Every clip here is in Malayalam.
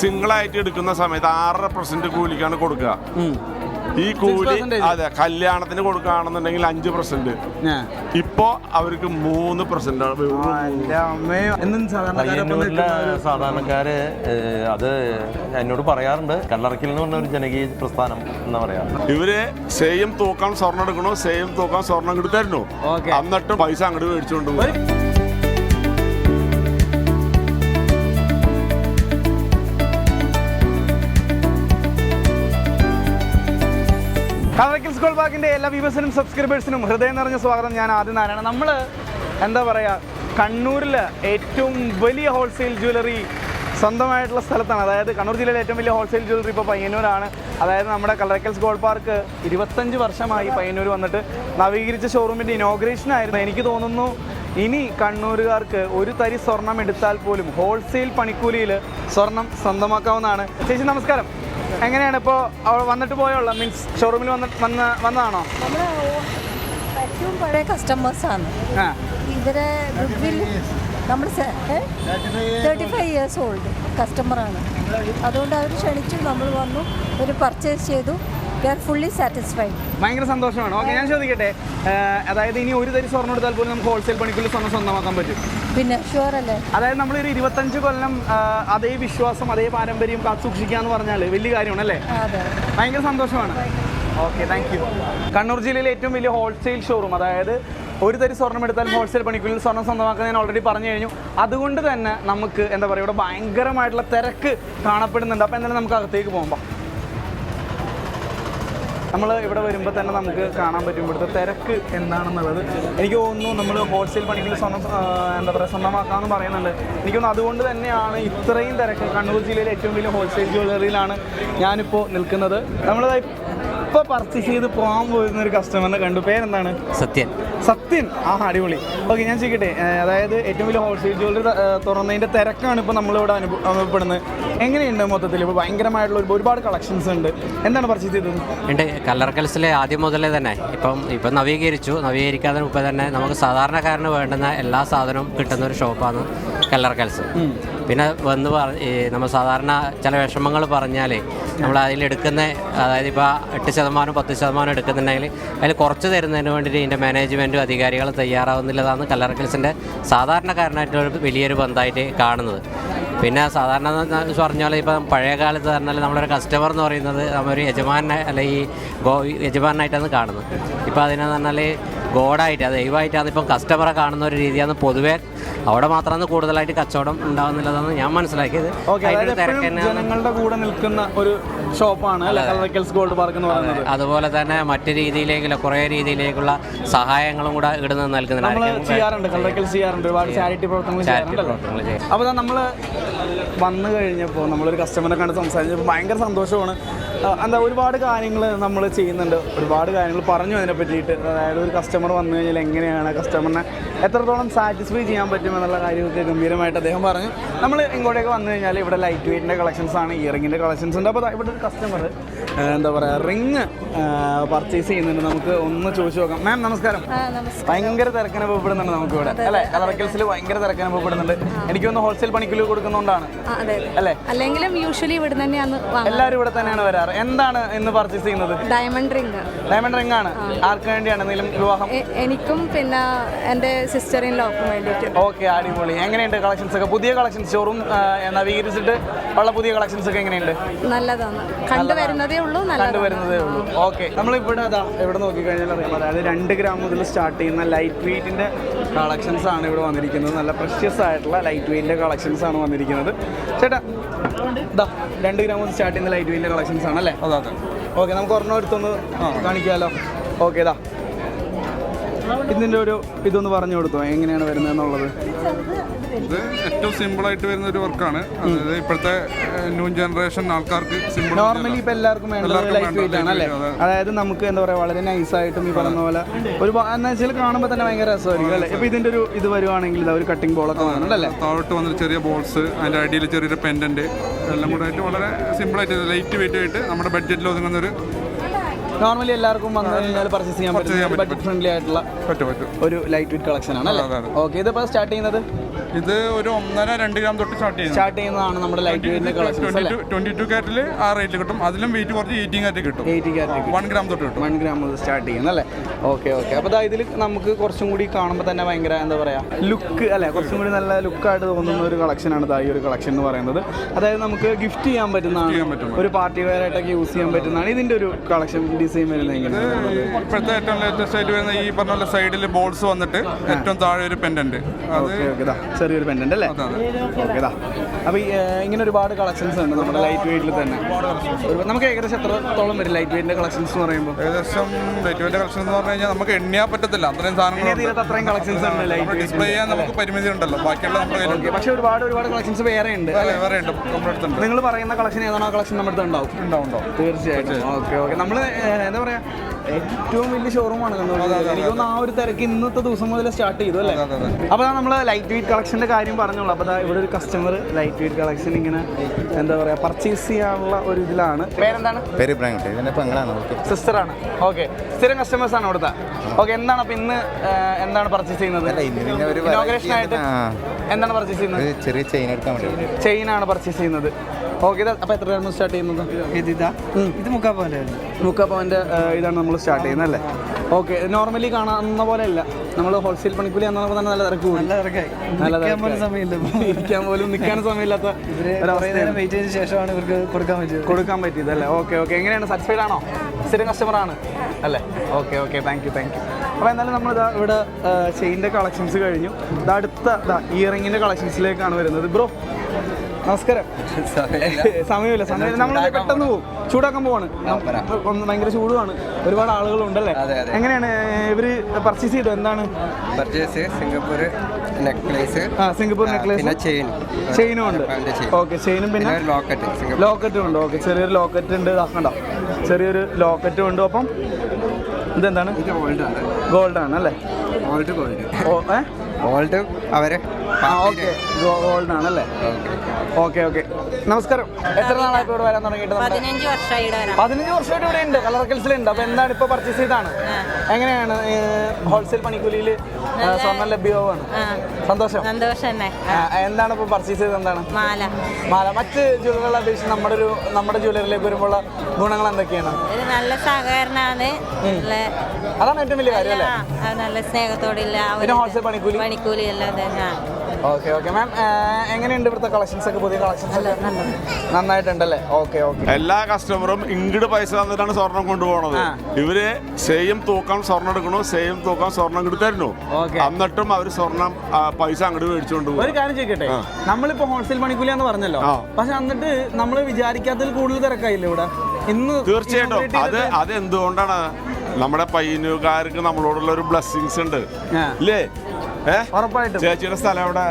സിംഗിൾ ആയിട്ട് എടുക്കുന്ന സമയത്ത് ആറര പെർസെന്റ് കൂലിക്കാണ് കൊടുക്കുക. ഈ കൂലി അതെ കല്യാണത്തിന് കൊടുക്കുകയാണെന്നുണ്ടെങ്കിൽ അഞ്ച് പെർസെന്റ് ഇപ്പോ അവർക്ക് മൂന്ന് പെർസെന്റ് സാധാരണക്കാര് അത് എന്നോട് പറയാറുണ്ട്. കല്ലറക്കിൽ എന്ന് പറഞ്ഞ ഒരു ജനകീയ പ്രസ്ഥാനം എന്ന് പറയാ. ഇവർ സെയിം തൂക്കാൻ സ്വർണം എടുക്കണോ? സെയിം തൂക്കാൻ സ്വർണം ഇങ്ങോട്ട് തരണോ Okay. എന്നിട്ട് പൈസ അങ്ങോട്ട് മേടിച്ചുകൊണ്ട് പോകും സ്കൂൾ ബാഗിന്റെ എല്ലാ വ്യൂവേഴ്സിനും സബ്സ്ക്രൈബേഴ്സിനും ഹൃദയം നിറഞ്ഞ സ്വാഗതം. ഞാൻ ആദ്യം നാരായണ നമ്മൾ എന്താ പറയുക കണ്ണൂരിൽ ഏറ്റവും വലിയ ഹോൾസെയിൽ ജ്വല്ലറി സ്വന്തമായിട്ടുള്ള സ്ഥലത്താണ്. അതായത് കണ്ണൂർ ജില്ലയിലെ ഏറ്റവും വലിയ ഹോൾസെയിൽ ജ്വല്ലറി ഇപ്പോൾ പയ്യന്നൂരാണ്. അതായത് നമ്മുടെ കളറക്കൽസ് ഗോൾ പാർക്ക് ഇരുപത്തഞ്ച് വർഷമായി പയ്യന്നൂർ വന്നിട്ട് നവീകരിച്ച ഷോറൂമിന്റെ ഇനോഗ്രേഷൻ ആയിരുന്നു. എനിക്ക് തോന്നുന്നു ഇനി കണ്ണൂരുകാർക്ക് ഒരു തരി സ്വർണം എടുത്താൽ പോലും ഹോൾസെയിൽ പണിക്കൂലിയിൽ സ്വർണം സ്വന്തമാക്കാവുന്നതാണ്. ചേച്ചി നമസ്കാരം. എങ്ങനെയാണ് ഇപ്പോൾ വന്നിട്ട് പോയുള്ള? മീൻസ് ഷോറൂമിൽ വന്ന് വന്ന വന്നതാണോ? ഏറ്റവും പഴയ കസ്റ്റമേഴ്സാണ് ആ. ഇവരെ ഗുഡ്വിൽ നമ്മൾ തേർട്ടി ഫൈവ് ഇയേഴ്സ് ഓൾഡ് കസ്റ്റമറാണ് അതുകൊണ്ട് അവർ ക്ഷണിച്ചു നമ്മൾ വന്നു ഒരു പർച്ചേസ് ചെയ്തു. ഫുള്ളി സാറ്റിസ്ഫൈഡ് ഭയങ്കര സന്തോഷമാണ്. ഓക്കെ ഞാൻ ചോദിക്കട്ടെ അതായത് ഇനി ഒരു തരി സ്വർണം എടുത്താൽ പോലും നമുക്ക് ഹോൾസെയിൽ പണിക്കുള്ളിൽ സ്വർണം സ്വന്തമാക്കാൻ പറ്റും? പിന്നെ ഷുവർ അല്ലേ? അതായത് നമ്മളൊരു ഇരുപത്തഞ്ച് കൊല്ലം അതേ വിശ്വാസം അതേ പാരമ്പര്യം കാത്തു സൂക്ഷിക്കുക എന്ന് പറഞ്ഞാൽ വലിയ കാര്യമാണ് അല്ലേ? ഭയങ്കര സന്തോഷമാണ്. ഓക്കെ താങ്ക് യു കണ്ണൂർ ജില്ലയിലെ ഏറ്റവും വലിയ ഹോൾസെയിൽ ഷോറൂം അതായത് ഒരു തരി സ്വർണം എടുത്താൽ ഹോൾസെയിൽ പണിക്കുള്ളിൽ സ്വർണം സ്വന്തമാക്കാൻ ഞാൻ ഓൾറെഡി പറഞ്ഞു കഴിഞ്ഞു. അതുകൊണ്ട് തന്നെ നമുക്ക് എന്താ പറയുക ഇവിടെ ഭയങ്കരമായിട്ടുള്ള തിരക്ക് കാണപ്പെടുന്നുണ്ട്. അപ്പോൾ എന്തായാലും നമുക്ക് അകത്തേക്ക് പോകുമ്പോൾ നമ്മൾ ഇവിടെ വരുമ്പോൾ തന്നെ നമുക്ക് കാണാൻ പറ്റും ഇവിടുത്തെ തിരക്ക് എന്താണെന്നുള്ളത്. എനിക്ക് തോന്നുന്നു നമ്മൾ ഹോൾസെയിൽ പണികൾ സ്വന്തം എന്താ പറയുക സ്വന്തമാക്കാമെന്ന് പറയുന്നുണ്ട്. എനിക്ക് തോന്നുന്നു അതുകൊണ്ട് തന്നെയാണ് ഇത്രയും തിരക്ക്. കണ്ണൂർ ജില്ലയിലെ ഏറ്റവും വലിയ ഹോൾസെയിൽ ജ്വല്ലറിയിലാണ് ഞാനിപ്പോൾ നിൽക്കുന്നത്. നമ്മൾ ഇപ്പോൾ പർച്ചേസ് ചെയ്ത് പോകാൻ പോയിരുന്ന ഒരു കസ്റ്റമറിനെ കണ്ടു. പേരെന്താണ്? സത്യൻ. സത്യൻ. ആ അടിപൊളി. ഓക്കെ ഞാൻ ചോദിക്കട്ടെ അതായത് ഏറ്റവും വലിയ ഹോൾസെയിൽ ജ്വല്ലറി ത- ഏ, തുറന്നതിന്റെ തിരക്കാണ് ഇപ്പൊ നമ്മളിവിടെ അനുഭവ അനുഭവപ്പെടുന്നത്. എങ്ങനെയുണ്ട് മൊത്തത്തിൽ ഇപ്പൊ ഭയങ്കരമായിട്ടുള്ള ഒരു- ഒരുപാട് കളക്ഷൻസ് ഉണ്ട്. എന്താണ് പർച്ചേസ് ചെയ്തത്? ഉണ്ട് കല്ലർക്കൽസിൽ ആദ്യം മുതലേ തന്നെ. ഇപ്പം ഇപ്പം നവീകരിച്ചു. നവീകരിക്കാതെ മുമ്പ് തന്നെ നമുക്ക് സാധാരണക്കാരന് വേണ്ടുന്ന എല്ലാ സാധനവും കിട്ടുന്ന ഒരു ഷോപ്പാണ് കല്ലർക്കൽസ് പിന്നെ വന്ന് നമ്മൾ സാധാരണ ചില വിഷമങ്ങൾ പറഞ്ഞാൽ നമ്മൾ അതിലെടുക്കുന്ന അതായത് ഇപ്പോൾ എട്ട് ശതമാനം പത്ത് ശതമാനം എടുക്കുന്നുണ്ടെങ്കിൽ അതിൽ കുറച്ച് തരുന്നതിന് വേണ്ടിയിട്ട് ഇതിന്റെ മാനേജ്മെന്റും അധികാരികളും തയ്യാറാവുന്നില്ലതാണ് കല്ലർ കൽസിന്റെ സാധാരണക്കാരനായിട്ടൊരു വലിയൊരു ബന്ധമായിട്ട് കാണുന്നത്. പിന്നെ സാധാരണ പറഞ്ഞാൽ ഇപ്പം പഴയ കാലത്ത് പറഞ്ഞാൽ നമ്മളൊരു കസ്റ്റമർ എന്ന് പറയുന്നത് നമ്മളൊരു യജമാനെ അല്ലെങ്കിൽ ഈ ഗോ യജമാനായിട്ടാണ് കാണുന്നത്. ഇപ്പോൾ അതിനെന്ന് പറഞ്ഞാൽ ഗോഡായിട്ട് അത് അതിപ്പം ഇപ്പം കസ്റ്റമറെ കാണുന്ന ഒരു രീതിയാണ് പൊതുവേ. അവിടെ മാത്രമാണ് കൂടുതലായിട്ട് കച്ചവടം ഉണ്ടാകുന്നില്ലതാണ് ഞാൻ മനസ്സിലാക്കിയത്. ജനങ്ങളുടെ കൂടെ നിൽക്കുന്ന ഒരു ഷോപ്പാണ് ഗോൾഡ് പാർക്ക് എന്ന് പറയുന്നത്. അതുപോലെ തന്നെ മറ്റു രീതിയിലേക്കുള്ള കുറേ രീതിയിലേക്കുള്ള സഹായങ്ങളും കൂടെ ഇടുന്ന നൽകുന്നുണ്ട് ചെയ്യാറുണ്ട് ചെയ്യാറുണ്ട് ഒരുപാട് ചാരിറ്റി പ്രവർത്തനങ്ങൾ ചാരിറ്റി ചെയ്യാറുണ്ടല്ലോ അപ്പോൾ നമ്മൾ വന്നു കഴിഞ്ഞപ്പോൾ നമ്മളൊരു കസ്റ്റമറെ കണ്ട് സംസാരിച്ചപ്പോൾ ഭയങ്കര സന്തോഷമാണ്. എന്താ ഒരുപാട് കാര്യങ്ങൾ നമ്മൾ ചെയ്യുന്നുണ്ട്. ഒരുപാട് കാര്യങ്ങൾ പറഞ്ഞു അതിനെ പറ്റിയിട്ട്. അതായത് ഒരു കസ്റ്റമർ വന്നു കഴിഞ്ഞാൽ എങ്ങനെയാണ് കസ്റ്റമറിനെ എത്രത്തോളം സാറ്റിസ്ഫൈ ചെയ്യാൻ പറ്റും എന്നുള്ള കാര്യമൊക്കെ ഗംഭീരമായിട്ട് അദ്ദേഹം പറഞ്ഞു. നമ്മൾ ഇങ്ങോട്ടേക്ക് വന്നു കഴിഞ്ഞാൽ ഇവിടെ ലൈറ്റ് വെയിറ്റിന്റെ കളക്ഷൻസ് ആണ് ഇയറിങ്ങിന്റെ കളക്ഷൻസ് ഉണ്ട്. അപ്പോൾ ഇവിടെ ഒരു കസ്റ്റമർ എന്താ പറയുക റിങ് പർച്ചേസ് ചെയ്യുന്നുണ്ട്. നമുക്ക് ഒന്ന് ചോദിച്ചു നോക്കാം. മാം നമസ്കാരം. ഭയങ്കര തിരക്കനുഭവപ്പെടുന്നുണ്ട് നമുക്കിവിടെ അല്ലേ? ഇവിടെ അല്ലെ കളറക്കൽസിൽ ഭയങ്കര തിരക്കനുഭവപ്പെടുന്നുണ്ട്. എനിക്കൊന്ന് ഹോൾസെയിൽ പണിക്കൂലി കൊടുക്കുന്നതുകൊണ്ടാണ്. അല്ലേ? അല്ലെങ്കിലും യൂഷ്വലി ഇവിടെ തന്നെയാണ് എല്ലാവരും ഇവിടെ തന്നെയാണ് വരാറ്. എന്താണ് ഇന്ന് പർച്ചേസ് ചെയ്യുന്നത്? ഡയമണ്ട് റിംഗ് ഡയമണ്ട് റിംഗ് ആണ്. ആർക്ക് വേണ്ടിയാണ് എന്തെങ്കിലും വിവാഹം? എനിക്കും പിന്നെ എന്റെ സിസ്റ്ററിൻ ലോക്കും വേണ്ടിയിട്ട്. ഓക്കെ അടിപൊളി. എങ്ങനെയുണ്ട് കളക്ഷൻസ് ഒക്കെ? പുതിയ കളക്ഷൻസ് ഷോറൂം നവീകരിച്ചിട്ട് ഉള്ള പുതിയ കളക്ഷൻസ് ഒക്കെ എങ്ങനെയുണ്ട്? നല്ലതാണ്. കണ്ടുവരുന്നതേ ഉള്ളൂ കണ്ടുവരുന്നതേ ഉള്ളൂ. ഓക്കെ നമ്മൾ ഇവിടെ അതാ ഇവിടെ നോക്കിക്കഴിഞ്ഞാൽ അറിയാം. അതായത് രണ്ട് ഗ്രാം മുതൽ സ്റ്റാർട്ട് ചെയ്യുന്ന ലൈറ്റ് വെയിറ്റിന്റെ കളക്ഷൻസ് ആണ് ഇവിടെ വന്നിരിക്കുന്നത്. നല്ല പ്രഷ്യസ് ആയിട്ടുള്ള ലൈറ്റ് വെയിറ്റിന്റെ കളക്ഷൻസ് ആണ് വന്നിരിക്കുന്നത്. ചേട്ടാ ഇതാ രണ്ട് ഗ്രാം സ്റ്റാർട്ട് ചെയ്യുന്ന ലൈറ്റ് വെയിലിന്റെ കളക്ഷൻസ് ആണല്ലേ അതെ ഓക്കെ നമുക്ക് ഒരെണ്ണം എടുത്തൊന്ന് കാണിക്കാമല്ലോ ഓക്കെ ഇതാ ഇതിന്റെ ഒരു ഇതൊന്ന് പറഞ്ഞു കൊടുത്തോ എങ്ങനെയാണ് വരുന്നത് എന്നുള്ളത് ഇത് ഏറ്റവും സിമ്പിൾ ആയിട്ട് വരുന്ന ഒരു വർക്കാണ്. അതായത് ഇപ്പോഴത്തെ ന്യൂ ജനറേഷൻ ആൾക്കാർക്ക് സിമ്പിൾ നോർമലി ഇപ്പൊ എല്ലാവർക്കും വേണ്ടത് ലൈറ്റ് വേണ്ടത് വെയിറ്റ് ആണ് അല്ലേ? അതായത് നമുക്ക് എന്താ പറയാ വളരെ നൈസായിട്ടും ഈ പറഞ്ഞ പോലെ ഒരു എന്ന് വെച്ചാൽ കാണുമ്പോൾ തന്നെ ഭയങ്കര രസമായിരിക്കും അല്ലേ? ഇപ്പൊ ഇതിന്റെ ഒരു ഇത് വരുവാണെങ്കിൽ ഇതാ ഒരു കട്ടിംഗ് ബോളൊക്കെ വന്നിട്ടുണ്ടല്ലേ? താഴോട്ട് വന്ന ചെറിയ ബോൾസ് അതിന്റെ അടിയിൽ ചെറിയൊരു പെൻഡന്റ് എല്ലാം കൂടെ ആയിട്ട് വളരെ സിമ്പിൾ ആയിട്ട് ലൈറ്റ് വെയിറ്റ് ആയിട്ട് നമ്മുടെ ബഡ്ജറ്റിൽ ഒതുങ്ങുന്ന ഒരു നോർമലി എല്ലാവർക്കും വന്നു കഴിഞ്ഞാൽ പർച്ചേസ് ചെയ്യാൻ പറ്റും. ബഡ്ജറ്റ് ഫ്രണ്ട്ലി ആയിട്ടുള്ള ഒരു ലൈറ്റ് വെയിറ്റ് കളക്ഷൻ ആണ് അല്ലേ. ഓക്കെ ഇതിപ്പോ സ്റ്റാർട്ട് ചെയ്യുന്നത്? ഇത് ഒരു ഒന്നര രണ്ട് ഗ്രാം തൊട്ട് സ്റ്റാർട്ട് ചെയ്യുന്നത്. സ്റ്റാർട്ട് ചെയ്യുന്നതാണ് നമ്മുടെ ലൈറ്റ് വെയിറ്റിന്റെ കളക്ഷൻ ട്വന്റി ടു കാരറ്റിൽ ആ റേറ്റിൽ കിട്ടും. അതിലും വെയിറ്റ് കുറച്ച് എയ്റ്റീൻ കാരറ്റ് കിട്ടും. എയ്റ്റി വൺ ഗ്രാം തൊട്ട് കിട്ടും. വൺ ഗ്രാം മുതൽ സ്റ്റാർട്ട് ചെയ്യുന്നത് അല്ലേ? ഓക്കെ ഓക്കെ അപ്പോൾ ഇതാ ഇതിൽ നമുക്ക് കുറച്ചും കൂടി കാണുമ്പോൾ തന്നെ ഭയങ്കര എന്താ പറയാ ലുക്ക് അല്ലേ? കുറച്ചും കൂടി നല്ല ലുക്കായിട്ട് തോന്നുന്ന ഒരു കളക്ഷനാണ് ഈ ഒരു കളക്ഷൻ എന്ന് പറയുന്നത്. അതായത് നമുക്ക് ഗിഫ്റ്റ് ചെയ്യാൻ ചെയ്യാൻ പറ്റുന്നതാണ്. ഒരു പാർട്ടി വെയർ ആയിട്ടൊക്കെ യൂസ് ചെയ്യാൻ പറ്റുന്നതാണ്. ഇതിന്റെ ഒരു കളക്ഷൻ ഡിസൈൻ വരുന്നത് എങ്ങനെയാണ് ഇപ്പോഴത്തെ ഏറ്റവും ലേറ്റസ്റ്റ് ആയിട്ട് വരുന്ന ഈ പറഞ്ഞ പോലെ സൈഡിൽ ബോൾസ് വന്നിട്ട് ഏറ്റവും താഴെ ഒരു പെൻഡന്റ് അത് ഓക്കെ ഓക്കെ ഇതാ ചെറിയൊരു പെൻഡന്റ് അല്ലേ. ഓക്കെ ഇതാ അപ്പോൾ ഇങ്ങനെ ഒരുപാട് കളക്ഷൻസ് ഉണ്ട് നമ്മുടെ ലൈറ്റ് വെയിറ്റിൽ തന്നെ. ഒരു- നമുക്ക് ഏകദേശം എത്രത്തോളം വരും ലൈറ്റ് വെയിറ്റിന്റെ കളക്ഷൻസ് എന്ന് പറയുമ്പോൾ ഏകദേശം ലൈറ്റ് വെയിറ്റ് കളക്ഷൻ എന്ന് പറഞ്ഞു കഴിഞ്ഞാൽ നമുക്ക് എണ്ണിയാൻ പറ്റത്തില്ല. അത്രയും സാധനങ്ങൾ അത്രയും കളക്ഷൻസ് ഉണ്ട് ലൈറ്റ് ഡിസ്പ്ലേ ചെയ്യാൻ നമുക്ക് പരിമിതി ഉണ്ടല്ലോ. ബാക്കിയുള്ള നമ്മുടെ കയ്യിലുണ്ട്. പക്ഷേ ഒരുപാട് ഒരുപാട് കളക്ഷൻസ് വേറെ ഉണ്ട് വേറെ ഉണ്ട്. നമ്മുടെ അടുത്തുണ്ട്. നിങ്ങൾ പറയുന്ന കളക്ഷൻ ഏതാണോ? കളക്ഷൻ നമ്മുടെ അടുത്ത് ഉണ്ടാവും. ഉണ്ടാവും ഉണ്ടാവും. തീർച്ചയായിട്ടും. ഓക്കെ ഓക്കെ നമ്മൾ എന്താ പറയാ? ഏറ്റവും വലിയ ഷോറൂമാണ് എനിക്ക് തോന്നുന്നു ആ ഒരു തിരക്ക് ഇന്നത്തെ ദിവസം മുതൽ സ്റ്റാർട്ട് ചെയ്തു അല്ലേ? അപ്പൊ അതെ. അപ്പോൾ നമ്മൾ ലൈറ്റ് വെയിറ്റ് കളക്ഷന്റെ കാര്യം പറഞ്ഞോളൂ. അപ്പോൾ ഇവിടെ ഒരു കസ്റ്റമർ ലൈറ്റ് വെയിറ്റ് കളക്ഷൻ ഇങ്ങനെ എന്താ പറയാ പർച്ചേസ് ചെയ്യാനുള്ള ഒരു ഇതിലാണ്. പേരെന്താണ്? പേര് ആണ് ഓക്കെ. സിസ്റ്ററാണ്. ഓക്കെ. സ്ഥിരം കസ്റ്റമേഴ്സ് ആണ് അവിടുത്തെ. ഓക്കെ എന്താണ് അപ്പോൾ ഇന്ന് എന്താണ് പർച്ചേസ് ചെയ്യുന്നത്? അല്ല, ഇന്ന് പിന്നെ ഒരു ഇനോഗ്രേഷൻ ആയിട്ട് എന്താണ് പർച്ചേസ് ചെയ്യുന്നത്? ഒരു ചെറിയ ചെയിൻ എടുക്കാൻ വേണ്ടി. ആണ് പർച്ചേസ് ചെയ്യുന്നത്. ഓക്കെ ഇത് അപ്പോൾ നമ്മൾ സ്റ്റാർട്ട് ചെയ്യുന്നത്? ഇതാ ഇത്. മുക്കാ പോലെ. മുക്കപ്പവന്റെ ഇതാണ് നമ്മൾ സ്റ്റാർട്ട് ചെയ്യുന്നത് അല്ലേ? ഓക്കെ നോർമലി കാണാവുന്ന പോലെ അല്ല. നമ്മൾ ഹോൾസെയിൽ പണിക്കൂലി എന്നപ്പോൾ തന്നെ നല്ല തിരക്ക് കൂടും. നല്ല. ഇരിക്കാൻ പോലും നിൽക്കാൻ സമയമില്ലാത്ത ശേഷമാണ് ഇവർക്ക് കൊടുക്കാൻ പറ്റിയത്. കൊടുക്കാൻ പറ്റിയത് അല്ലേ? Okay okay. എങ്ങനെയാണ്? സാറ്റിസ്ഫൈഡ് ആണോ? സ്ഥിരം കസ്റ്റമർ ആണ് അല്ലേ? Okay okay. Thank you thank you അപ്പോൾ എന്നാലും നമ്മൾ ഇതാ ഇവിടെ ചെയിന്റെ കളക്ഷൻസ് കഴിഞ്ഞു. ഇത് അടുത്ത ഇതാ ഇയറിങ്ങിന്റെ കളക്ഷൻസിലേക്കാണ് വരുന്നത്. ബ്രോ നമസ്കാരം. സമയമില്ല. സമയമില്ല നമ്മൾ പെട്ടെന്ന് പോകും. ചൂടാക്കാൻ പോവാണ്. ഭയങ്കര ചൂടുമാണ്. ഒരുപാട് ആളുകളുണ്ടല്ലേ? എങ്ങനെയാണ് ഇവർ പർച്ചേസ് ചെയ്തത്? എന്താണ്? പർച്ചേസ് സിംഗപ്പൂർ നെക്ലേസ് ആ സിംഗപ്പൂർ നെക്ലേസ് പിന്നെ ചെയിൻ ചെയിനും ഉണ്ട്. ഓക്കെ ചെയിനും പിന്നെ ലോക്കറ്റ് ലോക്കറ്റും ഉണ്ട് ഓക്കെ ചെറിയൊരു ലോക്കറ്റ് ഉണ്ട്. ഇതാക്കണ്ട ചെറിയൊരു ലോക്കറ്റും ഉണ്ട്. അപ്പം ഇതെന്താണ്? ഗോൾഡ് ആണ്. അല്ലേ? ഗോൾഡ് ഗോൾഡ് ഓ ഏ? ഓൾഡ് അവരെ ഗോൾഡ് ആണ് അല്ലേ? Okay okay. നമസ്കാരം. എത്ര നാളായിട്ട് ഇവിടെ വരാൻ തുടങ്ങിയിട്ട്? പതിനഞ്ച് വർഷമായിട്ട് ഇവിടെ ഉണ്ട്. കളർ കൽസിലുണ്ട് അപ്പൊ എന്താണ് ഇപ്പൊ പർച്ചേസ് ചെയ്താണ് എങ്ങനെയാണ് ഹോൾസെയിൽ പണിക്കൂലിയിൽ സ്വർണം ലഭ്യമാണ് സന്തോഷം. സന്തോഷം തന്നെ. എന്താണ് ഇപ്പൊ പർച്ചേസ് ചെയ്തത്? എന്താണ്? മാല. മാല. മറ്റ് ജ്വല്ലറികളെ അപേക്ഷിച്ച് നമ്മുടെ ഒരു നമ്മുടെ ജ്വല്ലറിയിലേക്ക് വരുമ്പോൾ ഗുണങ്ങൾ എന്തൊക്കെയാണ്? നല്ല സഹകരണമാണ് അതാണ് ഏറ്റവും വലിയ കാര്യം അല്ലേ നല്ല സ്നേഹത്തോടില്ല ഹോൾസെയിൽ പണിക്കൂലി? പണിക്കൂലി എല്ലാം തന്നെ. Okay okay. മാം എങ്ങനെയുണ്ട് ഇവിടുത്തെ കളക്ഷൻസ് ഒക്കെ? പുതിയ കളക്ഷൻസ് നന്നായിട്ടുണ്ടല്ലേ? Okay okay. എല്ലാ കസ്റ്റമറും ഇങ്ങോട്ട് പൈസ തന്നിട്ടാണ് സ്വർണം കൊണ്ടുപോകണത്. ഇവർ സെയിം തൂക്കം സ്വർണം എടുക്കണു സെയിം തൂക്കം സ്വർണം ഇങ്ങോട്ട് തരുന്നു. എന്നിട്ടും അവർ സ്വർണം പൈസ അങ്ങോട്ട് മേടിച്ചുകൊണ്ട് ഒരു കാര്യം ചോദിക്കട്ടെ? നമ്മളിപ്പോ ഹോൾസെയിൽ പണിക്കൂലി എന്ന് പറഞ്ഞല്ലോ. പക്ഷെ എന്നിട്ട് നമ്മൾ വിചാരിക്കാത്തതിൽ കൂടുതൽ തിരക്കായില്ലേ ഇവിടെ? ഇന്ന് തീർച്ചയായിട്ടും. അത് അത് എന്തുകൊണ്ടാണ്? നമ്മുടെ പയ്യന്നുകാർക്ക് നമ്മളോടുള്ള ഒരു ബ്ലെസ്സിങ്സ് ഉണ്ട്. ഇല്ലേ? ഉറപ്പായിട്ടും. ചേച്ചിയുടെ സ്ഥലം എവിടെ?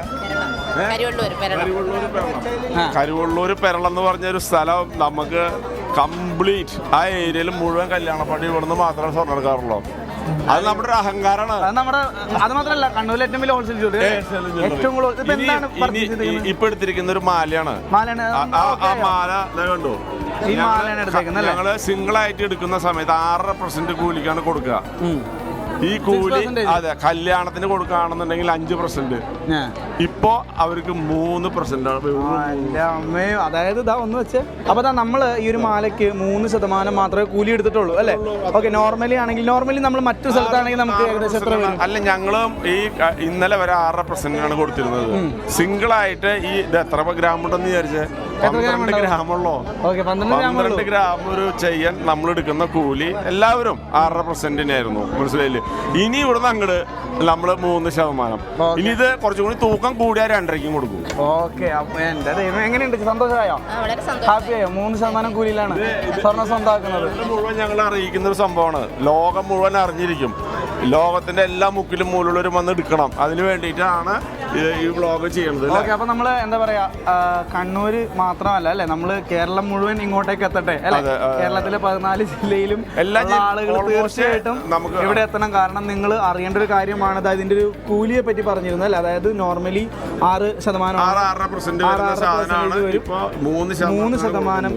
കരുവള്ളൂർ പെരളം. എന്ന് പറഞ്ഞ ഒരു സ്ഥലം നമുക്ക് കംപ്ലീറ്റ് ആ ഏരിയയിൽ മുഴുവൻ കല്യാണപ്പണി ഇവിടുന്ന് മാത്രമേ സ്വർണം എടുക്കാറുള്ളൂ. അത് നമ്മുടെ ഒരു അഹങ്കാരമാണ് അത് നമ്മുടെ അത് മാത്രമല്ല കണ്ണൂരിൽ ഏറ്റവും വലിയ ഹോൾസെയിൽ ജ്വല്ലറി ഏറ്റവും കൂടുതൽ ഇപ്പൊ എന്താണ് ഇനി ചെയ്തിരിക്കുന്നത്? ഇപ്പൊ എടുത്തിരിക്കുന്ന ഒരു മാലയാണ്. മാലയാണ്. ആ-. മാല കണ്ടു? ഈ മാലയാണ് എടുത്തേക്കുന്നത് അല്ലേ? ഞങ്ങൾ സിംഗിൾ ആയിട്ട് എടുക്കുന്ന സമയത്ത് ആറര പെർസെന്റ് കൂലിക്കാണ് കൊടുക്കുക. ഈ കൂലി അതെ കല്യാണത്തിന് കൊടുക്കുകയാണെന്നുണ്ടെങ്കിൽ അഞ്ച് പെർസെന്റ്. ഇപ്പോ അവർക്ക് മൂന്ന് പെർസെന്റ് അമ്മയും അതായത് ഇതാ ഒന്ന് വെച്ച്. അപ്പൊ ദാ നമ്മൾ ഈ ഒരു മാലയ്ക്ക് മൂന്ന് ശതമാനം മാത്രമേ കൂലി എടുത്തിട്ടുള്ളൂ അല്ലെ? ഓക്കെ നോർമലി ആണെങ്കിൽ നോർമലി നമ്മൾ മറ്റു സ്ഥലത്താണെങ്കിൽ നമുക്ക് ഏകദേശം എത്ര വരും? അല്ല ഞങ്ങളും ഈ ഇന്നലെ വരെ ആറര പെർസെന്റിനാണ് കൊടുത്തിരുന്നത്. സിംഗിൾ ആയിട്ട് ഈ ഇത് എത്ര ഗ്രാം ഉണ്ടെന്ന് വിചാരിച്ചേ? പന്ത്രണ്ട് ഉണ്ടാവും? ഗ്രാം ഉള്ളോ? ഓക്കെ പന്ത്രണ്ട് ഗ്രാം ഒരു ചെയ്യാൻ നമ്മൾ എടുക്കുന്ന കൂലി എല്ലാവരും ആറര പെർസെന്റിനായിരുന്നു മനസ്സിലായില്ലേ? ഇനി ഇവിടുന്ന് അങ്ങട് നമ്മൾ മൂന്ന് ശതമാനം. ഇനി ഇത് കുറച്ചും കൂടി തൂക്കം കൂടിയാൽ രണ്ടരയ്ക്കും കൊടുക്കും. ഓക്കെ എന്റെ ദൈവം എങ്ങനെയുണ്ട്? സന്തോഷമായോ? ആ, വളരെ സന്തോഷം ഹാപ്പിയായോ മൂന്ന് ശതമാനം കൂലിയിലാണ് സ്വർണം സ്വന്തമാക്കുന്നത്. മുഴുവൻ ഞങ്ങൾ അറിയിക്കുന്ന ഒരു സംഭവമാണ്. ലോകം മുഴുവൻ അറിഞ്ഞിരിക്കും. ലോകത്തിന്റെ എല്ലാ മുക്കിലും മൂലുള്ളവരും വന്ന് എടുക്കണം. അതിന് വേണ്ടിയിട്ടാണ് ഇത് ഈ വ്ളോഗ് ചെയ്യുന്നത് അല്ലേ? ഓക്കെ അപ്പൊ നമ്മൾ എന്താ പറയാ കണ്ണൂര് മാത്രമല്ല അല്ലെ? നമ്മൾ കേരളം മുഴുവൻ ഇങ്ങോട്ടേക്ക് എത്തട്ടെ അല്ലെ. കേരളത്തിലെ പതിനാല് ജില്ലയിലും എല്ലാ ആളുകളും ആളുകൾ തീർച്ചയായിട്ടും നമുക്ക് ഇവിടെ എത്തണം. കാരണം നിങ്ങൾ അറിയേണ്ട ഒരു കാര്യമാണ് അതായത് ഇതിന്റെ ഒരു കൂലിയെ പറ്റി പറഞ്ഞിരുന്നു അല്ലേ? അതായത് നോർമലി ആറ് ശതമാനം മൂന്ന് ശതമാനം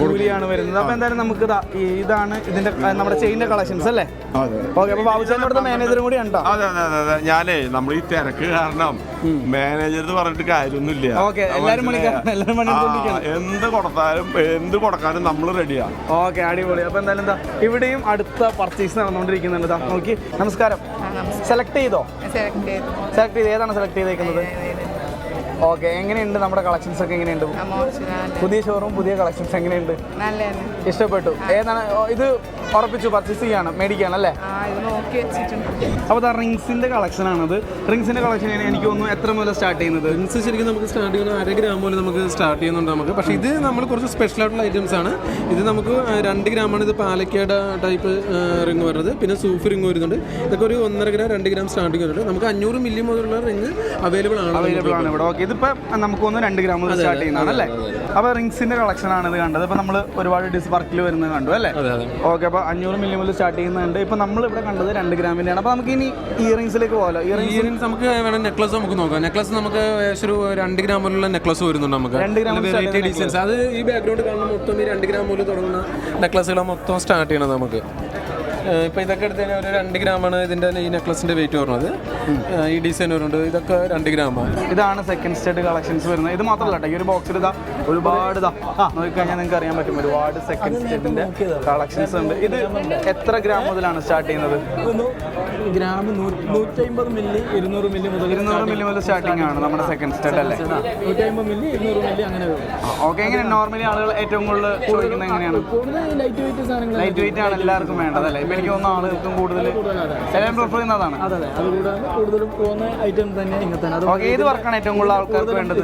കൂലിയാണ് വരുന്നത്. അപ്പൊ എന്തായാലും നമുക്ക് ഇതാ ഇതാണ് ഇതിന്റെ നമ്മുടെ ചെയിന്റെ കളക്ഷൻസ് അല്ലേ? ഓക്കെ അപ്പൊ ബാബുചാൻ മാനേജറും കൂടി ഉണ്ടോ? അതെ അതെ അതെ ഞാനേ നമ്മൾ ഈ തിരക്ക് കാരണം മാനേജർ പറഞ്ഞിട്ട് കാര്യമൊന്നുമില്ല. എന്ത് കൊടുത്താലും എന്ത് കൊടുക്കാനും നമ്മൾ റെഡിയാണ് ഓക്കെ അടിപൊളി. അപ്പൊ എന്തായാലും എന്താ ഇവിടെയും അടുത്ത പർച്ചേസ് നടന്നുകൊണ്ടിരിക്കുന്നുണ്ട് ദാ നോക്കി നമസ്കാരം. സെലക്ട് ചെയ്തോ? സെലക്ട് ചെയ്തു. സെലക്ട് ചെയ്ത്? ഏതാണ് സെലക്ട് ചെയ്തേക്കുന്നത്? ഓക്കെ എങ്ങനെയുണ്ട് നമ്മുടെ കളക്ഷൻസ് ഒക്കെ എങ്ങനെയുണ്ട്? പുതിയ ഷോറൂം പുതിയ കളക്ഷൻസ് എങ്ങനെയുണ്ട്? ഇഷ്ടപ്പെട്ടു. ഏതാണ് ഇത് ഉറപ്പിച്ചു പർച്ചേസ് ചെയ്യാണ് മേടിക്കുകയാണ് അല്ലേ? ആ ഇത് നോക്കി അപ്പോൾ റിങ്സിന്റെ കളക്ഷൻ ആണത്. റിങ്സിന്റെ കളക്ഷൻ എനിക്ക് തോന്നുന്നു എത്ര മുതൽ സ്റ്റാർട്ട് ചെയ്യുന്നത്? റിങ്സ് ശരിക്കും നമുക്ക് സ്റ്റാർട്ട് ചെയ്യുന്ന അര ഗ്രാം പോലെ നമുക്ക് സ്റ്റാർട്ട് ചെയ്യുന്നുണ്ട് നമുക്ക്. പക്ഷേ ഇത് നമ്മൾ കുറച്ച് സ്പെഷ്യൽ ആയിട്ടുള്ള ഐറ്റംസ് ആണ്. ഇത് നമുക്ക് രണ്ട് ഗ്രാമാണ് ഇത് പാലക്കാട് ടൈപ്പ് റിങ് വരുന്നത്. പിന്നെ സൂഫ് റിങ് വരുന്നുണ്ട്. ഇതൊക്കെ ഒരു ഒന്നര ഗ്രാം രണ്ട് ഗ്രാം സ്റ്റാർട്ടിങ് വരുന്നുണ്ട്. നമുക്ക് അഞ്ഞൂറ് മില്ലി മുതലുള്ള റിങ് അവൈലബിൾ ആണ്. അവൈലബിൾ ആണ് ഇവിടെ. ഓക്കെ ഇതിപ്പോ നമുക്ക് ഒന്ന് രണ്ട് ഗ്രാം സ്റ്റാർട്ട് ചെയ്യുന്നതാണ് അല്ലേ? അപ്പോൾ റിങ്സിന്റെ കളക്ഷൻ ആണ് ഇത് കണ്ടത്. ഇപ്പൊ നമ്മൾ ഒരുപാട് ഡിസ് വർക്കിൽ വരുന്നത് കണ്ടു അല്ലേ? ഓക്കെ അപ്പോൾ അഞ്ഞൂറ് മില്ലി മുതൽ സ്റ്റാർട്ട് ചെയ്യുന്നുണ്ട്. ഇപ്പൊ നമ്മൾ ഇവിടെ കണ്ടത് രണ്ട് ഗ്രാമിന്റെയാണ് അപ്പോൾ നമുക്ക് ഇനി ഇയറിംഗ്സിലേക്ക് പോകാലോ? ഇയറിംഗ്സ് നമുക്ക് വേണം നെക്ലസ് നമുക്ക് നോക്കാം. നെക്ലസ് നമുക്ക് ഏകദേശം ഒരു രണ്ട് ഗ്രാം മുതലുള്ള നെക്ലസ് വരുന്നുണ്ട് നമുക്ക്. രണ്ട് ഗ്രാം വെറൈറ്റി ഡിസൈൻസ് അത് ഈ ബാക്ക്ഗ്രൗണ്ട് കാണുന്ന മൊത്തം ഈ രണ്ട് ഗ്രാം മുതൽ തുടങ്ങുന്ന നെക്ലസുകൾ മൊത്തം സ്റ്റാർട്ട് ചെയ്യണം നമുക്ക്. ഏഹ് ഇപ്പൊ ഇതൊക്കെ എടുത്ത് കഴിഞ്ഞാൽ ഒരു രണ്ട് ഗ്രാമാണ് ഇതിന്റെ ഈ നെക്ലസിന്റെ വെയിറ്റ് വരുന്നത് ഈ ഡിസൈൻ വരുന്നുണ്ട്. ഇതൊക്കെ രണ്ട് ഗ്രാമാണ്. ഇതാണ് സെക്കൻഡ് സ്റ്റേഡ് കളക്ഷൻസ് വരുന്നത്. ഇത് മാത്രമല്ല കേട്ടോ ഈ ഒരു ബോക്സിൽ ഇതാ ഒരുപാട് ഇതാ. നോക്കിക്കഴിഞ്ഞാൽ നിങ്ങൾക്ക് അറിയാൻ പറ്റും. ഒരുപാട് സെക്കൻഡ് സ്റ്റേഡിന്റെ കളക്ഷൻസ് ഉണ്ട്. ഇത് എത്ര ഗ്രാം മുതലാണ് സ്റ്റാർട്ട് ചെയ്യുന്നത്? ഗ്രാം നൂറ്റമ്പത് മില്ലി ഇരുന്നൂറ് മില്ലി മുതൽ ഇരുന്നൂറ് മില്ലി മുതൽ സ്റ്റാർട്ടിംഗ് ആണ് നമ്മുടെ സെക്കൻഡ് സ്റ്റേഡ് അല്ലേ? നൂറ്റമ്പത് മില്ലി ഇരുന്നൂറ് മില്ലി അങ്ങനെ ഓക്കെ എങ്ങനെ? നോർമലി ആളുകൾ ഏറ്റവും കൂടുതൽ ചോദിക്കുന്നത് എങ്ങനെയാണ്? ലൈറ്റ് വെയിറ്റ് സാധനങ്ങൾ ലൈറ്റ് വെയിറ്റ് ആണ് എല്ലാവർക്കും വേണ്ടത് അല്ലേ? ഇപ്പൊ എനിക്ക് തോന്നുന്നു ആളുകൾക്കും കൂടുതൽ എല്ലാവരും പ്രിഫർ ചെയ്യുന്നതാണ് അതെ അതെ. അത് കൂടാതെ കൂടുതലും പോകുന്ന ഐറ്റം തന്നെ ഇങ്ങനത്തെ അത് ഏത് വർക്കാണ് ഏറ്റവും കൂടുതൽ ആൾക്കാർക്ക് വേണ്ടത്?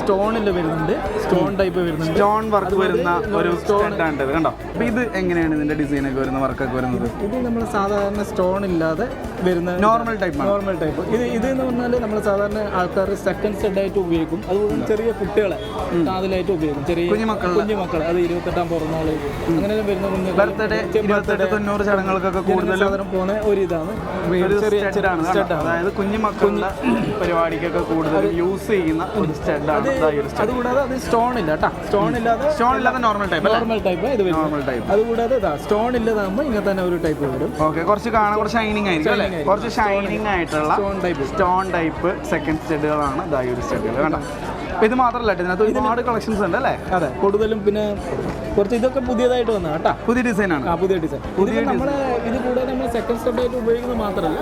സ്റ്റോണിൽ വരുന്നുണ്ട്. സ്റ്റോൺ ടൈപ്പ് വരുന്നുണ്ട്. സ്റ്റോൺ വർക്ക് വരുന്ന ഒരു സ്റ്റോൺ കണ്ടോ? അപ്പൊ ഇത് എങ്ങനെയാണ് ഇതിന്റെ ഡിസൈൻ ഒക്കെ വരുന്ന വർക്കൊക്കെ വരുന്നത്? ഇത് നമ്മൾ സാധാരണ സ്റ്റോൺ ഇല്ലാതെ വരുന്ന നോർമൽ ടൈപ്പ് നോർമൽ ടൈപ്പ് ഇത് ഇത് എന്ന് പറഞ്ഞാൽ നമ്മൾ സാധാരണ ആൾക്കാർ സെക്കൻഡ് സെഡ് ആയിട്ട് ഉപയോഗിക്കും. അതുപോലെ ചെറിയ കുട്ടികളെ കാതിലായിട്ട് ഉപയോഗിക്കും. ചെറിയ കുഞ്ഞുമക്കൾ കുഞ്ഞുമക്കൾ അത് ഇരുപത്തെട്ടാം പിറന്നാൾ അങ്ങനെ വരുന്ന കുഞ്ഞു ബർത്ത്ഡേ ഇരുപത്തെട്ട് തൊണ്ണൂറ് ചടങ്ങുകൾക്കൊക്കെ കൂടുതലും പോകുന്ന ഒരു ഇതാണ് അതായത് കുഞ്ഞു മക്കളുടെ പരിപാടിക്കൊക്കെ കൂടുതൽ യൂസ് ചെയ്യുന്ന ഒരു സ്റ്റെഡാണ്. അതുകൂടാതെ അത് സ്റ്റോൺ ഇല്ല കേട്ടോ സ്റ്റോൺ ഇല്ലാതെ സ്റ്റോൺ ഇല്ലാതെ നോർമൽ ടൈപ്പ് നോർമൽ ടൈപ്പ് ഇത് നോർമൽ ടൈപ്പ് അതുകൂടാതെ സ്റ്റോൺ ഇല്ലാതാകുമ്പോൾ ഇങ്ങനെ തന്നെ ഒരു ടൈപ്പ് വരും. ഓക്കെ കുറച്ച് കാണാൻ കുറച്ച് ഷൈനിങ് ആയിരിക്കും അല്ലേ? കുറച്ച് ഷൈനിങ് ആയിട്ടുള്ള stone type stone type second സ്റ്റെഡുകളാണ് ഒരു സ്റ്റെഡുകൾ. കണ്ടോ? ഇത് മാത്രമല്ല ഇതിനകത്ത് ഒരുപാട് കളക്ഷൻസ് ഉണ്ട് അല്ലേ? അതെ കൂടുതലും പിന്നെ കുറച്ച് ഇതൊക്കെ പുതിയതായിട്ട് വന്നു കേട്ടോ. പുതിയ ഡിസൈൻ ആണ് ആ പുതിയ ഡിസൈൻ. പുതിയ നമ്മളെ ഇത് കൂടാതെ നമ്മൾ സെക്കൻഡ് സ്റ്റെപ്പ് ആയിട്ട് ഉപയോഗിക്കുന്നത് മാത്രമല്ല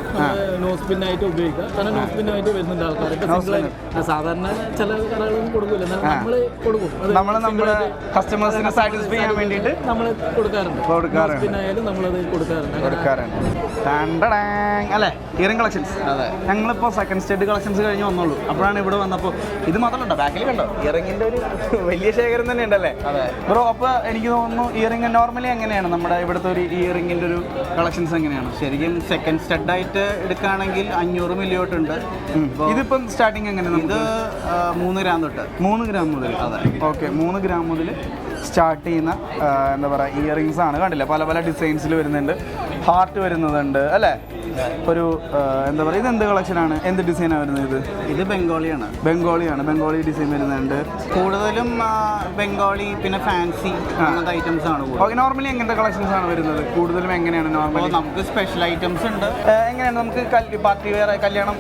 നോസ് പിൻ ആയിട്ട് ഉപയോഗിക്കുക. കാരണം നോസ് പിൻ ആയിട്ട് വരുന്നുണ്ട് ആൾക്കാർ ഇപ്പൊ സാധാരണ ചില കടകളൊന്നും കൊടുക്കില്ല നമ്മൾ കൊടുക്കും. നമ്മൾ നമ്മുടെ കസ്റ്റമേഴ്സിനെ സാറ്റിസ്ഫൈ ചെയ്യാൻ വേണ്ടിയിട്ട് നമ്മൾ കൊടുക്കാറുണ്ട്. കൊടുക്കാറുണ്ട്. പിന്നെ ആയാലും നമ്മളത് കൊടുക്കാറുണ്ട്. കൊടുക്കാറുണ്ട്. അല്ലേ? ഇയറിംഗ് കളക്ഷൻസ് അതെ. ഞങ്ങളിപ്പോൾ സെക്കൻഡ് സ്റ്റേറ്റ് കളക്ഷൻസ് കഴിഞ്ഞ് വന്നുള്ളൂ അപ്പോഴാണ് ഇവിടെ വന്നപ്പോൾ ഇത് മാത്രമല്ല ബാക്കിൽ കണ്ടോ? ഇയറിംഗിന്റെ ഒരു വലിയ ശേഖരം തന്നെ ഉണ്ടല്ലേ? അതെ. ബ്രോ അപ്പോൾ എനിക്ക് തോന്നുന്നു ഇയറിംഗ് നോർമലി എങ്ങനെയാണ് നമ്മുടെ ഇവിടുത്തെ ഒരു ഇയറിംഗിന്റെ ഒരു കളക്ഷൻസ് എങ്ങനെയാണ് ശരിക്കും സെക്കൻഡ് സ്റ്റഡ് ആയിട്ട് എടുക്കുകയാണെങ്കിൽ അഞ്ഞൂറ് മില്ലി തൊട്ടുണ്ട് ഇതിപ്പം സ്റ്റാർട്ടിങ് എങ്ങനെയാണ് ഇത് മൂന്ന് ഗ്രാം തൊട്ട്. മൂന്ന് ഗ്രാം മുതൽ. അതെ. ഓക്കെ മൂന്ന് ഗ്രാം മുതൽ സ്റ്റാർട്ട് ചെയ്യുന്ന എന്താ പറയുക ഇയറിങ്സ് ആണ് കണ്ടില്ല? പല പല ഡിസൈൻസിൽ വരുന്നുണ്ട്. ഹാർട്ട് വരുന്നതുണ്ട് അല്ലേ? ഒരു എന്താ പറയുക ഇത് എന്ത് കളക്ഷനാണ് എന്ത് ഡിസൈനാണ് വരുന്നത് ഇത്? ഇത് ബംഗാളിയാണ്. ബംഗാളിയാണ്. ബംഗാളി ഡിസൈൻ വരുന്നുണ്ട്. കൂടുതലും ബംഗാളി പിന്നെ ഫാൻസി അങ്ങനത്തെ ഐറ്റംസ് ആണ് നോർമലി എങ്ങനത്തെ കളക്ഷൻസ് ആണ് വരുന്നത്? കൂടുതലും എങ്ങനെയാണ് നോർമലി നമുക്ക് സ്പെഷ്യൽ ഐറ്റംസ് ഉണ്ട്. എങ്ങനെയാണ് നമുക്ക് പാർട്ടി വെയർ കല്യാണം?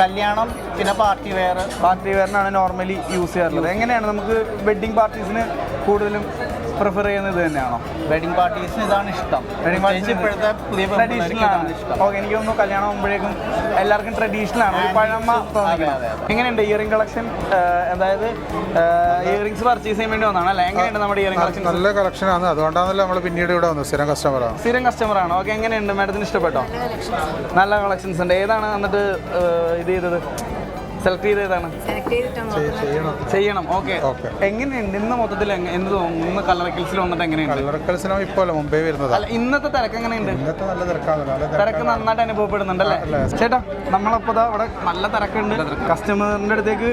കല്യാണം പിന്നെ പാർട്ടി വെയർ പാർട്ടി വെയറിനാണ് നോർമലി യൂസ് ചെയ്യാറുള്ളത്. എങ്ങനെയാണ് നമുക്ക് വെഡിങ് പാർട്ടീസിന് കൂടുതലും പ്രിഫർ ചെയ്യുന്നത് ഇത് തന്നെയാണോ വെഡിങ് പാർട്ടീസിന് ഇതാണ് ഇഷ്ടം. വെഡിങ് പാർട്ടീസ് ഇപ്പോഴത്തെ പുതിയ ട്രഡീഷണൽ ആണ്. ഓക്കെ എനിക്ക് തോന്നുന്നു കല്യാണം ആകുമ്പോഴേക്കും എല്ലാവർക്കും ട്രഡീഷണൽ ആണ്. ഒരു പഴമ എങ്ങനെയുണ്ട് ഇയറിംഗ് കളക്ഷൻ അതായത് ഇയറിംഗ്സ് പർച്ചേസ് ചെയ്യാൻ വേണ്ടി വന്നതാണ് അല്ലേ? എങ്ങനെയുണ്ട് നമ്മുടെ ഇയറിംഗ് കളക്ഷൻ നല്ല കളക്ഷനാണ് അതുകൊണ്ടാണല്ലോ നമ്മൾ പിന്നീട് ഇവിടെ വന്നത്. സ്ഥിരം കസ്റ്റമറാണ് സ്ഥിരം കസ്റ്റമർ ആണ്. ഓക്കെ എങ്ങനെയുണ്ട്? മാഡത്തിന് ഇഷ്ടപ്പെട്ടോ? നല്ല കളക്ഷൻസ് ഉണ്ട്. ഏതാണ് എന്നിട്ട് ഇത് ചെയ്തത്? സെലക്ട് ചെയ്തതാണ്. ചെയ്യണം. ഓക്കെ. എങ്ങനെയുണ്ട്? ഇന്ന് മൊത്തത്തിൽ എന്ത് തോന്നുന്നു ഇന്ന് കളറക്കിൽസിൽ വന്നിട്ട് എങ്ങനെയുണ്ട്? കളർക്കൽസിനും ഇപ്പോൾ അല്ല മുമ്പേ വരുന്നതാണ് അല്ല ഇന്നത്തെ തിരക്ക് എങ്ങനെയുണ്ട്? ഇന്നത്തെ നല്ല തിരക്കാണ്. നല്ല തിരക്ക് നന്നായിട്ട് അനുഭവപ്പെടുന്നുണ്ടല്ലേ ചേട്ടാ നമ്മളപ്പോൾ ദാ ഇവിടെ നല്ല തിരക്കുണ്ട്. കസ്റ്റമറിന്റെ അടുത്തേക്ക്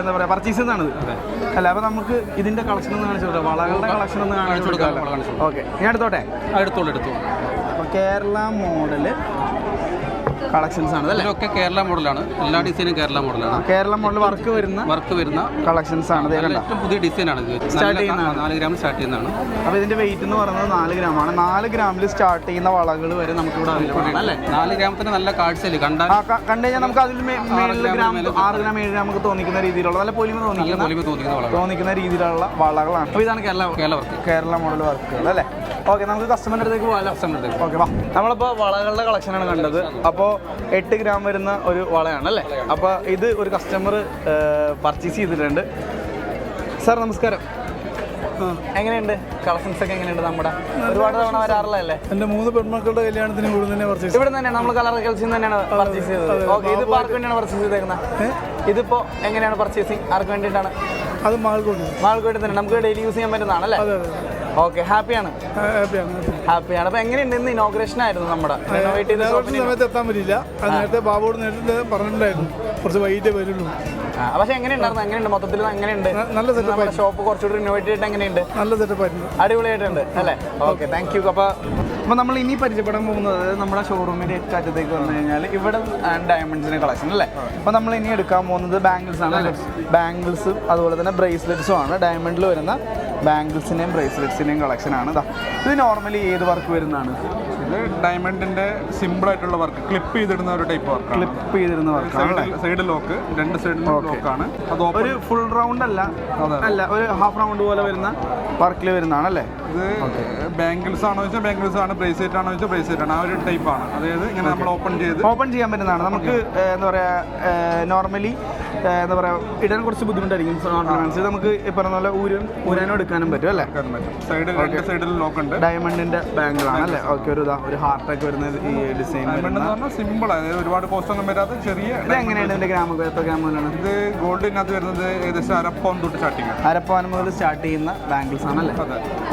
എന്താ പറയാ പർച്ചേസ് ചെയ്യുന്നതാണ്. അല്ല അപ്പൊ നമുക്ക് ഇതിന്റെ കളക്ഷൻ ഒന്ന് കാണിച്ചു കൊടുക്കാം വളകളുടെ കളക്ഷൻ ഒന്ന് കാണിച്ചു കൊടുക്കാം ഓക്കെ ഞാൻ എടുത്തോട്ടെ? എടുത്തോളൂ എടുത്തോളൂ. കേരള മോഡൽ കളക്ഷൻസ് ആണ് ഇതൊക്കെ കേരള മോഡലാണ്. എല്ലാ ഡിസൈനും കേരള മോഡലാണ്. കേരള മോഡൽ വർക്ക് വരുന്ന വർക്ക് വരുന്ന കളക്ഷൻസ് ആണ് ഏറ്റവും പുതിയ ഡിസൈനാണ് ഇത്. സ്റ്റാർട്ട് ചെയ്യുന്നതാണ്. നാല് ഗ്രാം സ്റ്റാർട്ട് ചെയ്യുന്നതാണ്. അപ്പോൾ ഇതിന്റെ വെയിറ്റ് എന്ന് പറയുന്നത് നാല് ഗ്രാം ആണ്. നാല് ഗ്രാമിൽ സ്റ്റാർട്ട് ചെയ്യുന്ന വളകൾ വരെ നമുക്ക് ഇവിടെ അവൈലബിൾ ആണ് അല്ലേ? നാല് ഗ്രാമത്തിന് നല്ല കാഴ്ചയില്ല കണ്ടാൽ കണ്ടു കഴിഞ്ഞാൽ നമുക്ക് അതിൽ മേളിൽ ഗ്രാം ആറ് ഗ്രാം ഏഴ് ഗ്രാം ഒക്കെ തോന്നിക്കുന്ന രീതിയിലുള്ള നല്ല പൊലിമ തോന്നിക്കുന്ന തോന്നിക്കുന്ന തോന്നിക്കുന്ന രീതിയിലുള്ള വളകളാണ്. അപ്പോൾ ഇതാണ് കേരള കേരള വർക്ക് കേരള മോഡൽ വർക്കുകൾ അല്ലേ? ഓക്കെ നമുക്ക് കസ്റ്റമറിന്റെ അടുത്തേക്ക് പോകാമല്ലോ കസ്റ്റമറിന്റെ ഓക്കെ വാ. നമ്മളിപ്പോൾ വളകളുടെ കളക്ഷനാണ് കണ്ടത്. അപ്പോൾ എട്ട് ഗ്രാം വരുന്ന ഒരു വളയാണ് അല്ലേ? അപ്പോൾ ഇത് ഒരു കസ്റ്റമർ പർച്ചേസ് ചെയ്തിട്ടുണ്ട്. സാർ നമസ്കാരം. എങ്ങനെയുണ്ട്? കളക്ഷൻസ് ഒക്കെ എങ്ങനെയുണ്ട് നമ്മുടെ? ഒരുപാട് തവണ വരാറുള്ളതല്ലേ എന്റെ മൂന്ന് പെൺമക്കളുടെ കല്യാണത്തിന് ഇവിടെ തന്നെ പർച്ചേസ് ഇവിടെ തന്നെയാണ് നമ്മൾ കളർ കളിച്ചിൽ തന്നെയാണ് പർച്ചേസ് ചെയ്തത്. ഓക്കെ ഇത് ആർക്ക് വേണ്ടിയാണ് പർച്ചേസ് ചെയ്തേക്കുന്നത് ഇതിപ്പോ എങ്ങനെയാണ് പർച്ചേസിങ് ആർക്ക് വേണ്ടിയിട്ടാണ്? അത് മാൾക്കോട്ട് മാൾക്കോട്ട് തന്നെ. നമുക്ക് ഡെയിലി യൂസ് ചെയ്യാൻ പറ്റുന്നതാണ് അല്ലേ? ഓക്കെ ഹാപ്പിയാണ്. ഹാപ്പിയാണ്. അപ്പൊ എങ്ങനെയുണ്ട് ഇന്ന് ഇനോഗ്രേഷൻ ആയിരുന്നു നമ്മുടെ? സമയത്ത് എത്താൻ പറ്റില്ല നേരത്തെ ബാബുவோട് നേരിട്ട് പറഞ്ഞിട്ടുണ്ടായിരുന്നു. കുറച്ച് വൈകിട്ടേ വരുള്ളൂ. പക്ഷെ എങ്ങനെയുണ്ടായിരുന്നു? എങ്ങനെയുണ്ട്? മൊത്തത്തിൽ എങ്ങനെയുണ്ട്? നല്ല സെറ്റപ്പ് ഷോപ്പ് കുറച്ചുകൂടി റിനോവേറ്റ് ആയിട്ട് എങ്ങനെയുണ്ട്? നല്ല സെറ്റപ്പ് ആയിരുന്നു. അടിപൊളിയായിട്ടുണ്ട് അല്ലേ? ഓക്കെ താങ്ക് യു അപ്പോൾ അപ്പോൾ നമ്മൾ ഇനി പരിചയപ്പെടാൻ പോകുന്നത് നമ്മുടെ ഷോറൂമിന്റെ ഏറ്റവും അറ്റത്തേക്ക് വന്നു കഴിഞ്ഞാൽ ഇവിടെ ഡയമണ്ട്സിന്റെ കളക്ഷൻ അല്ലേ? അപ്പോൾ നമ്മൾ ഇനി എടുക്കാൻ പോകുന്നത് ബാംഗിൾസ് ആണ് ബാംഗിൾസും അതുപോലെ തന്നെ ബ്രേസ്ലെറ്റ്സും ആണ്. ഡയമണ്ടിൽ വരുന്ന ബാംഗിൾസിന്റെയും ബ്രേസ്ലെറ്റ്സിന്റെയും കളക്ഷനാണ് ഇതാ ഇത് നോർമലി ഏത് വർക്ക് വരുന്നതാണ്? ഇത് ഡയമണ്ടിന്റെ സിമ്പിൾ ആയിട്ടുള്ള വർക്ക് ക്ലിപ്പ് ചെയ്തിടുന്ന ഒരു ടൈപ്പ് വർക്ക് ക്ലിപ്പ് ചെയ്തിരുന്ന വർക്ക് സൈഡ് ലോക്ക് രണ്ട് സൈഡിലും ലോക്കാണ് അത് ഒരു ഫുൾ റൗണ്ട് അല്ല. അല്ല ഒരു ഹാഫ് റൗണ്ട് പോലെ വരുന്ന വർക്കിൽ വരുന്നതാണ് അല്ലേ? ഇത് ബാംഗിൾസ് ആണോ വെച്ചാൽ ബാംഗിൾസ് ആണ് ബ്രേസ്ലെറ്റ് ആണോ വെച്ചാൽ ബ്രേസ്ലെറ്റ് ആണ്. ആ ഒരു ടൈപ്പ് ആണ്. അതായത് ഇങ്ങനെ നമ്മൾ ഓപ്പൺ ചെയ്ത് ഓപ്പൺ ചെയ്യാൻ പറ്റുന്നതാണ്. നമുക്ക് എന്താ പറയുക നോർമലി എന്താ പറയുക ഇടാൻ കുറച്ച് ബുദ്ധിമുട്ടായിരിക്കും. നമുക്ക് പറഞ്ഞ പോലെ ഊരും ഊരാനും എടുക്കാനും പറ്റും അല്ലേ? സൈഡ് രണ്ട് സൈഡിൽ ലോക്ക് ഉണ്ട്. ഡയമണ്ടിന്റെ ബാങ്കിളാണ് അല്ലേ? ഓക്കെ ഒരു ഇതാ ഒരു ഹാർട്ടൊക്കെ വരുന്ന ഈ ഡിസൈൻ ഡയമണ്ട് എന്ന് പറഞ്ഞാൽ സിമ്പിൾ അതായത് ഒരുപാട് കോസ്റ്റ് ഒന്നും വരാത്ത ചെറിയ ഇത് എങ്ങനെയാണ് ഇതിന്റെ ഗ്രാമ എത്ര ഗ്രാം മുതലാണ്? ഇത് ഗോൾഡിനകത്ത് വരുന്നത് ഏകദേശം അരപ്പം തൊട്ട് സ്റ്റാർട്ടിങ് ആണ് അരപ്പവൻ മുതൽ സ്റ്റാർട്ട് ചെയ്യുന്ന ബാങ്കിൾസ് ആണല്ലേ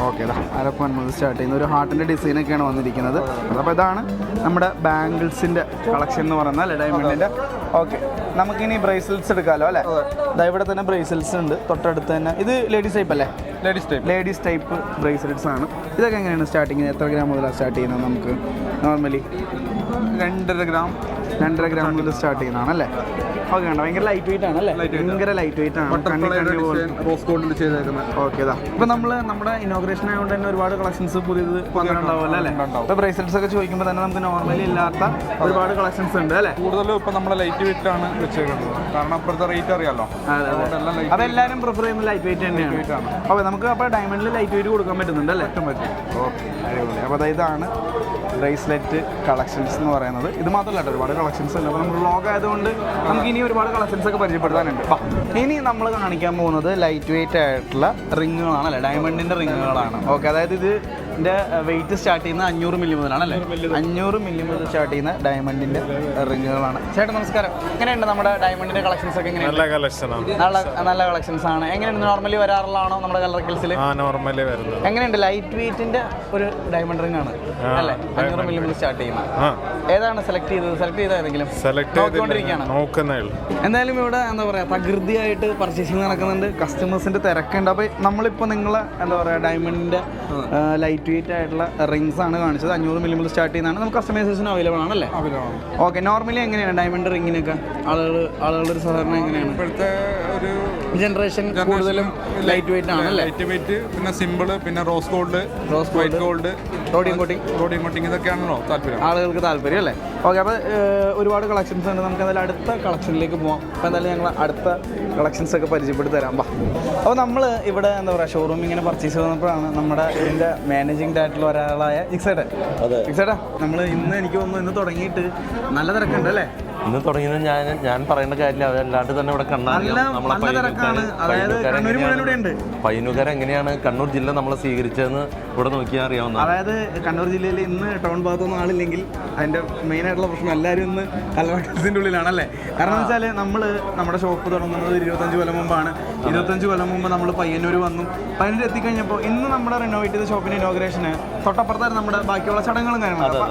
ഓക്കെ അരപ്പൻ മുതൽ സ്റ്റാർട്ട് ചെയ്യുന്ന. ഒരു ഹാർട്ടിന്റെ ഡിസൈൻ ഒക്കെയാണ് വന്നിരിക്കുന്നത്. അപ്പോൾ ഇതാണ് നമ്മുടെ ബാംഗിൾസിന്റെ കളക്ഷൻ എന്ന് പറഞ്ഞാൽ അല്ലേ ഡയമണ്ടിന്റെ ഓക്കെ നമുക്കിനി ബ്രേസ്ലെറ്റ്സ് എടുക്കാമല്ലോ അല്ലേ? ദാ ഇവിടെ തന്നെ ബ്രേസ്ലെറ്റ്സ് ഉണ്ട്. തൊട്ടടുത്ത് തന്നെ ഇത് ലേഡീസ് ടൈപ്പ് അല്ലേ? Ladies type ladies type bracelets ആണ്. ഇതൊക്കെ എങ്ങനെയാണ് സ്റ്റാർട്ടിങ് എത്ര ഗ്രാം മുതലാണ് സ്റ്റാർട്ട് ചെയ്യുന്നത് നമുക്ക്? നോർമലി രണ്ടര ഗ്രാം രണ്ടര ഗ്രാം മുതൽ സ്റ്റാർട്ട് ചെയ്യുന്നതാണ് അല്ലേ? ഓക്കെ ഉണ്ട് ഭയങ്കര ലൈറ്റ് വെയിറ്റ് ആണ് അല്ലേ? ഭയങ്കര ലൈറ്റ് വെയിറ്റ് ആണ്. റോസ് ഗോൾഡിൽ ചെയ്തേക്കുന്നത് ഓക്കെ ഇപ്പൊ നമ്മൾ നമ്മുടെ ഇനോഗ്രേഷൻ ആയതുകൊണ്ട് തന്നെ ഒരുപാട് കളക്ഷൻസ് പുതിയത് വന്നിട്ടുണ്ടാവും അല്ലേ? ഇപ്പൊ ബ്രേസ്ലെറ്റ്സ് ഒക്കെ ചോദിക്കുമ്പോൾ തന്നെ നമുക്ക് നോർമലി ഇല്ലാത്ത ഒരുപാട് കളക്ഷൻസ് ഉണ്ട് അല്ലേ? കൂടുതലും ഇപ്പൊ നമ്മളെ ലൈറ്റ് വെയിറ്റിലാണ് വെച്ചേക്കുന്നത്. കാരണം അപ്പുറത്തെ റേറ്റ് അറിയാലോ. അപ്പൊ എല്ലാവരും പ്രിഫർ ചെയ്യുന്ന ലൈറ്റ് വെയിറ്റ് തന്നെയാണ്. അപ്പൊ നമുക്ക് അപ്പോൾ ഡയമണ്ടിൽ ലൈറ്റ് വെയിറ്റ് കൊടുക്കാൻ പറ്റുന്നുണ്ട് അല്ലേ? ഓക്കെ അതായത് ഇതാണ് ബ്രേസ്ലെറ്റ് കളക്ഷൻസ് എന്ന് പറയുന്നത്. ഇത് മാത്രമല്ല ഒരുപാട് കളക്ഷൻസ് ഉണ്ട്. അപ്പൊ നമ്മൾ വ്ളോഗ് ആയതുകൊണ്ട് നമുക്ക് ഇനി ഒരുപാട് കളക്ഷൻസ് ഒക്കെ പരിചയപ്പെടുത്താനുണ്ട്. ഇനി നമ്മൾ കാണിക്കാൻ പോകുന്നത് ലൈറ്റ് വെയിറ്റ് ആയിട്ടുള്ള റിങ്ങുകളാണ് അല്ലേ? ഡയമണ്ടിന്റെ റിങ്ങുകളാണ് ഓക്കെ അതായത് ഇത് ഇതിന്റെ വെയിറ്റ് സ്റ്റാർട്ട് ചെയ്യുന്നത് അഞ്ഞൂറ് മില്ലി മുതലാണ് അല്ലേ? അഞ്ഞൂറ് മില്ലി മുതൽ. സ്റ്റാർട്ട് ചെയ്യുന്ന ഡയമണ്ടിന്റെ റിങ്ങുകളാണ്. ചേട്ടൻ നമസ്കാരം. എങ്ങനെയുണ്ട് നമ്മുടെ ഡയമണ്ടിന്റെ കളക്ഷൻസ് ഒക്കെ നല്ല കളക്ഷനാണ് നല്ല നല്ല കളക്ഷൻസ് ആണ്. എങ്ങനെയുണ്ട്? നോർമലി വരാറുള്ളതാണോ നമ്മുടെ കളർ കിൽസിൽ നോർമലി വരുന്നത്. എങ്ങനെയുണ്ട്? ലൈറ്റ് വെയിറ്റിന്റെ ഒരു ഡയമണ്ട് റിംഗ് ആണ്. അല്ലേ? അഞ്ഞൂറ് മില്ലി മുതൽ സ്റ്റാർട്ട് ചെയ്യുന്നത്. ഏതാണ് സെലക്ട് ചെയ്തത്? സെലക്ട് ചെയ്ത ഏതെങ്കിലും? സെലക്ട് ചെയ്തുകൊണ്ടിരിക്കുകയാണ് നോക്കുന്നേ എന്തായാലും ഇവിടെ എന്താ പറയാ പ്രകൃതിയായിട്ട് പർച്ചേസിങ് നടക്കുന്നുണ്ട്. കസ്റ്റമേഴ്സിന്റെ തിരക്കുണ്ട്. അപ്പോൾ നമ്മളിപ്പോൾ നിങ്ങളെ എന്താ പറയാ ഡയമണ്ടിന്റെ ലൈറ്റ് വെയിറ്റ് ആയിട്ടുള്ള റിംഗ്സ് ആണ് കാണിച്ചത്. അഞ്ഞൂറ് മില്ലി മുതൽ സ്റ്റാർട്ട് ചെയ്യുന്നതാണ്. നമുക്ക് കസ്റ്റമൈസേഷൻ അവൈലബിൾ ആണല്ലേ ഓക്കെ നോർമലി എങ്ങനെയാണ്? ഡയമണ്ട് റിങ്ങിനൊക്കെ ആളുകൾ ആളുകളുടെ ഒരു സാധാരണ എങ്ങനെയാണ്? ഇപ്പോഴത്തെ ഒരു ജനറേഷൻ കൂടുതലും ലൈറ്റ് വെയിറ്റ് ആണ് ലൈറ്റ് വെയിറ്റ് പിന്നെ സിമ്പിൾ പിന്നെ rose gold rose white gold rhodium coating rhodium coating ഇതൊക്കെയാണല്ലോ താല്പര്യം. ആളുകൾക്ക് താല്പര്യം അല്ലേ? ഓക്കെ അപ്പോൾ ഒരുപാട് കളക്ഷൻസ് ഉണ്ട്. നമുക്ക് എന്തായാലും അടുത്ത കളക്ഷനിലേക്ക് പോവാം. അപ്പോൾ എന്തായാലും ഞങ്ങൾ അടുത്ത കളക്ഷൻസ് ഒക്കെ പരിചയപ്പെടുത്തി തരാം. വാ. അപ്പോൾ നമ്മൾ ഇവിടെ എന്താ പറയുക ഷോറൂം ഇങ്ങനെ പർച്ചേസ് ചെയ്യുന്നപ്പോഴാണ് നമ്മുടെ ഇതിന്റെ മാനേജിങ് ഡയറക്ടർ ഒരാളായ ഇക്സേട്ടൻ. ഇക്സേട്ടാ നമ്മൾ ഇന്ന് എനിക്ക് തോന്നുന്നു ഇന്ന് തുടങ്ങിയിട്ട് നല്ല തിരക്കുണ്ട് അല്ലേ? ഇന്ന് തുടങ്ങിയത് ഞാൻ ഞാൻ പറയേണ്ട കാര്യമില്ല. അതല്ലാണ്ട് തന്നെ ഇവിടെ കണ്ണാറിയാം നമ്മളെ പയ്യന്നൂക്കാർ എങ്ങനെയാണ്? കണ്ണൂർ ജില്ല നമ്മളെ സ്വീകരിച്ചതെന്ന് ഇവിടെ നോക്കിയാൽ അറിയാവുന്ന അതായത് കണ്ണൂർ ജില്ലയിൽ ഇന്ന് ടൗൺ ഭാഗത്തൊന്നും ആളില്ലെങ്കിൽ അതിന്റെ മെയിൻ ആയിട്ടുള്ള പ്രശ്നം എല്ലാവരും ഇന്ന് കല്ലറക്കസിന്റെ ഉള്ളിലാണല്ലേ? കാരണം എന്ന് വെച്ചാൽ നമ്മൾ നമ്മുടെ ഷോപ്പ് തുടങ്ങുന്നത് ഇരുപത്തഞ്ച് കൊല്ലം മുമ്പാണ്. ഇരുപത്തഞ്ച് കൊല്ലം മുമ്പ് നമ്മൾ പയ്യന്നൂർ വന്നു. പയ്യന്നൂർ എത്തിക്കഴിഞ്ഞപ്പോൾ ഇന്ന് നമ്മുടെ റിനോവേറ്റ് ചെയ്ത ഷോപ്പിന്റെ ഇനോഗ്രേഷന് തൊട്ടപ്പുറത്തായിരുന്നു നമ്മുടെ ബാക്കിയുള്ള ചടങ്ങുകളും കാര്യങ്ങളും.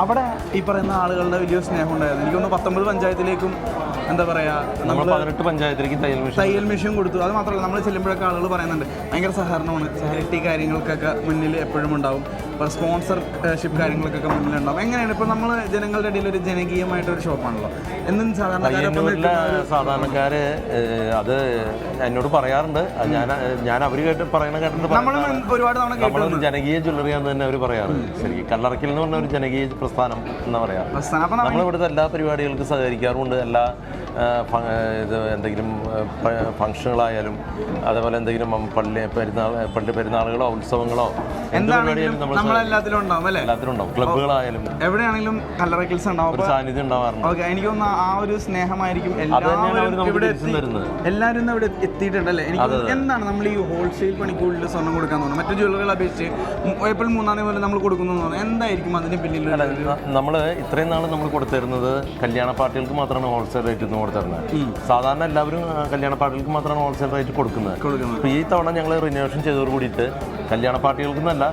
അവിടെ ഈ പറയുന്ന ആളുകളുടെ വലിയ സ്നേഹം ഉണ്ടായിരുന്നു. എനിക്കൊന്ന് പത്തൊമ്പത് പഞ്ചായത്തിലേക്കും എന്താ പറയുക നമ്മൾ നമ്മൾ പതിനെട്ട് പഞ്ചായത്തിലേക്ക് തയ്യൽ മിഷൻ തയ്യൽ മെഷീൻ കൊടുത്തു. അത് മാത്രമല്ല നമ്മൾ ചെല്ലുമ്പോഴൊക്കെ ആളുകൾ പറയുന്നുണ്ട് ഭയങ്കര സഹകരണമാണ്. ചാരിറ്റി കാര്യങ്ങൾക്കൊക്കെ മുന്നിൽ എപ്പോഴും ഉണ്ടാവും. ഇപ്പോൾ സ്പോൺസർഷിപ്പ് കാര്യങ്ങൾക്കൊക്കെ മുന്നിലുണ്ടാവും. എങ്ങനെയാണ്? ഇപ്പോൾ നമ്മൾ ജനങ്ങളുടെ ഇടയിൽ ഒരു ജനകീയമായിട്ടൊരു ഷോപ്പാണല്ലോ. എന്നും സാധാരണക്കാരെ അത് എന്നോട് പറയാറുണ്ട്. ഞാൻ ഞാൻ അവർ കേട്ട് പറയണ കേട്ടിട്ട് നമ്മൾ. ഒരുപാട് തവണ ജനകീയ ജ്വല്ലറി എന്ന് തന്നെ അവർ പറയാറ്. ശരി കല്ലറക്കിൽ എന്ന് പറഞ്ഞ ഒരു ജനകീയ പ്രസ്ഥാനം എന്ന് പറയാം പ്രസ്ഥാനം. നമ്മൾ ഇവിടുത്തെ എല്ലാ പരിപാടികൾക്കും സഹകരിക്കാറുമുണ്ട്. എല്ലാ ഇത് എന്തെങ്കിലും ഫംഗ്ഷനുകളായാലും അതേപോലെ എന്തെങ്കിലും പള്ളി പെരുന്നാൾ പള്ളി പെരുന്നാളുകളോ ഉത്സവങ്ങളോ എന്ത് എന്താണെങ്കിലും നമ്മളെല്ലാത്തിലും ഉണ്ടാവും അല്ലേ? എല്ലാത്തിലും ഉണ്ടാവും. ക്ലബ്ബുകളായാലും. എവിടെയാണെങ്കിലും കല്ലറക്കിൽസ് ഉണ്ടാവും. സാന്നിധ്യം ഉണ്ടാവാറുണ്ട്. ഓക്കെ എനിക്ക് തോന്നുന്നു ആ ഒരു സ്നേഹമായിരിക്കും എല്ലാവരും ഇവിടെ. എല്ലാവരും എത്തിയിട്ടുണ്ട് അല്ലേ എനിക്ക്. എന്താണ് നമ്മൾ ഈ ഹോൾസെയിൽ പണിക്കൂലിൽ സ്വർണം കൊടുക്കാൻ തോന്നുന്നത്? മറ്റു ജ്വല്ലറികളെ അപേക്ഷിച്ച് ഏപ്രിൽ മൂന്നാം പോലെ നമ്മൾ കൊടുക്കുന്നു തോന്നുന്നു എന്തായിരിക്കും അതിന് പിന്നിൽ നമ്മൾ ഇത്രയും നാൾ നമ്മൾ കൊടുത്തിരുന്നത് കല്യാണ പാർട്ടികൾക്ക് മാത്രമാണ് ഹോൾസെയിൽ റേറ്റ് ഒന്ന് കൊടുത്തിരുന്നത് സാധാരണ എല്ലാവരും കല്യാണ പാട്ടുകൾക്ക് മാത്രമാണ് ഹോൾസെയിൽ റേറ്റ് കൊടുക്കുന്നത്. കൊടുക്കുന്നത്. ഈ തവണ ഞങ്ങൾ റിനോവേഷൻ ചെയ്തോട് കൂടിയിട്ട് കല്യാണ പാർട്ടികൾക്ക് എന്നല്ല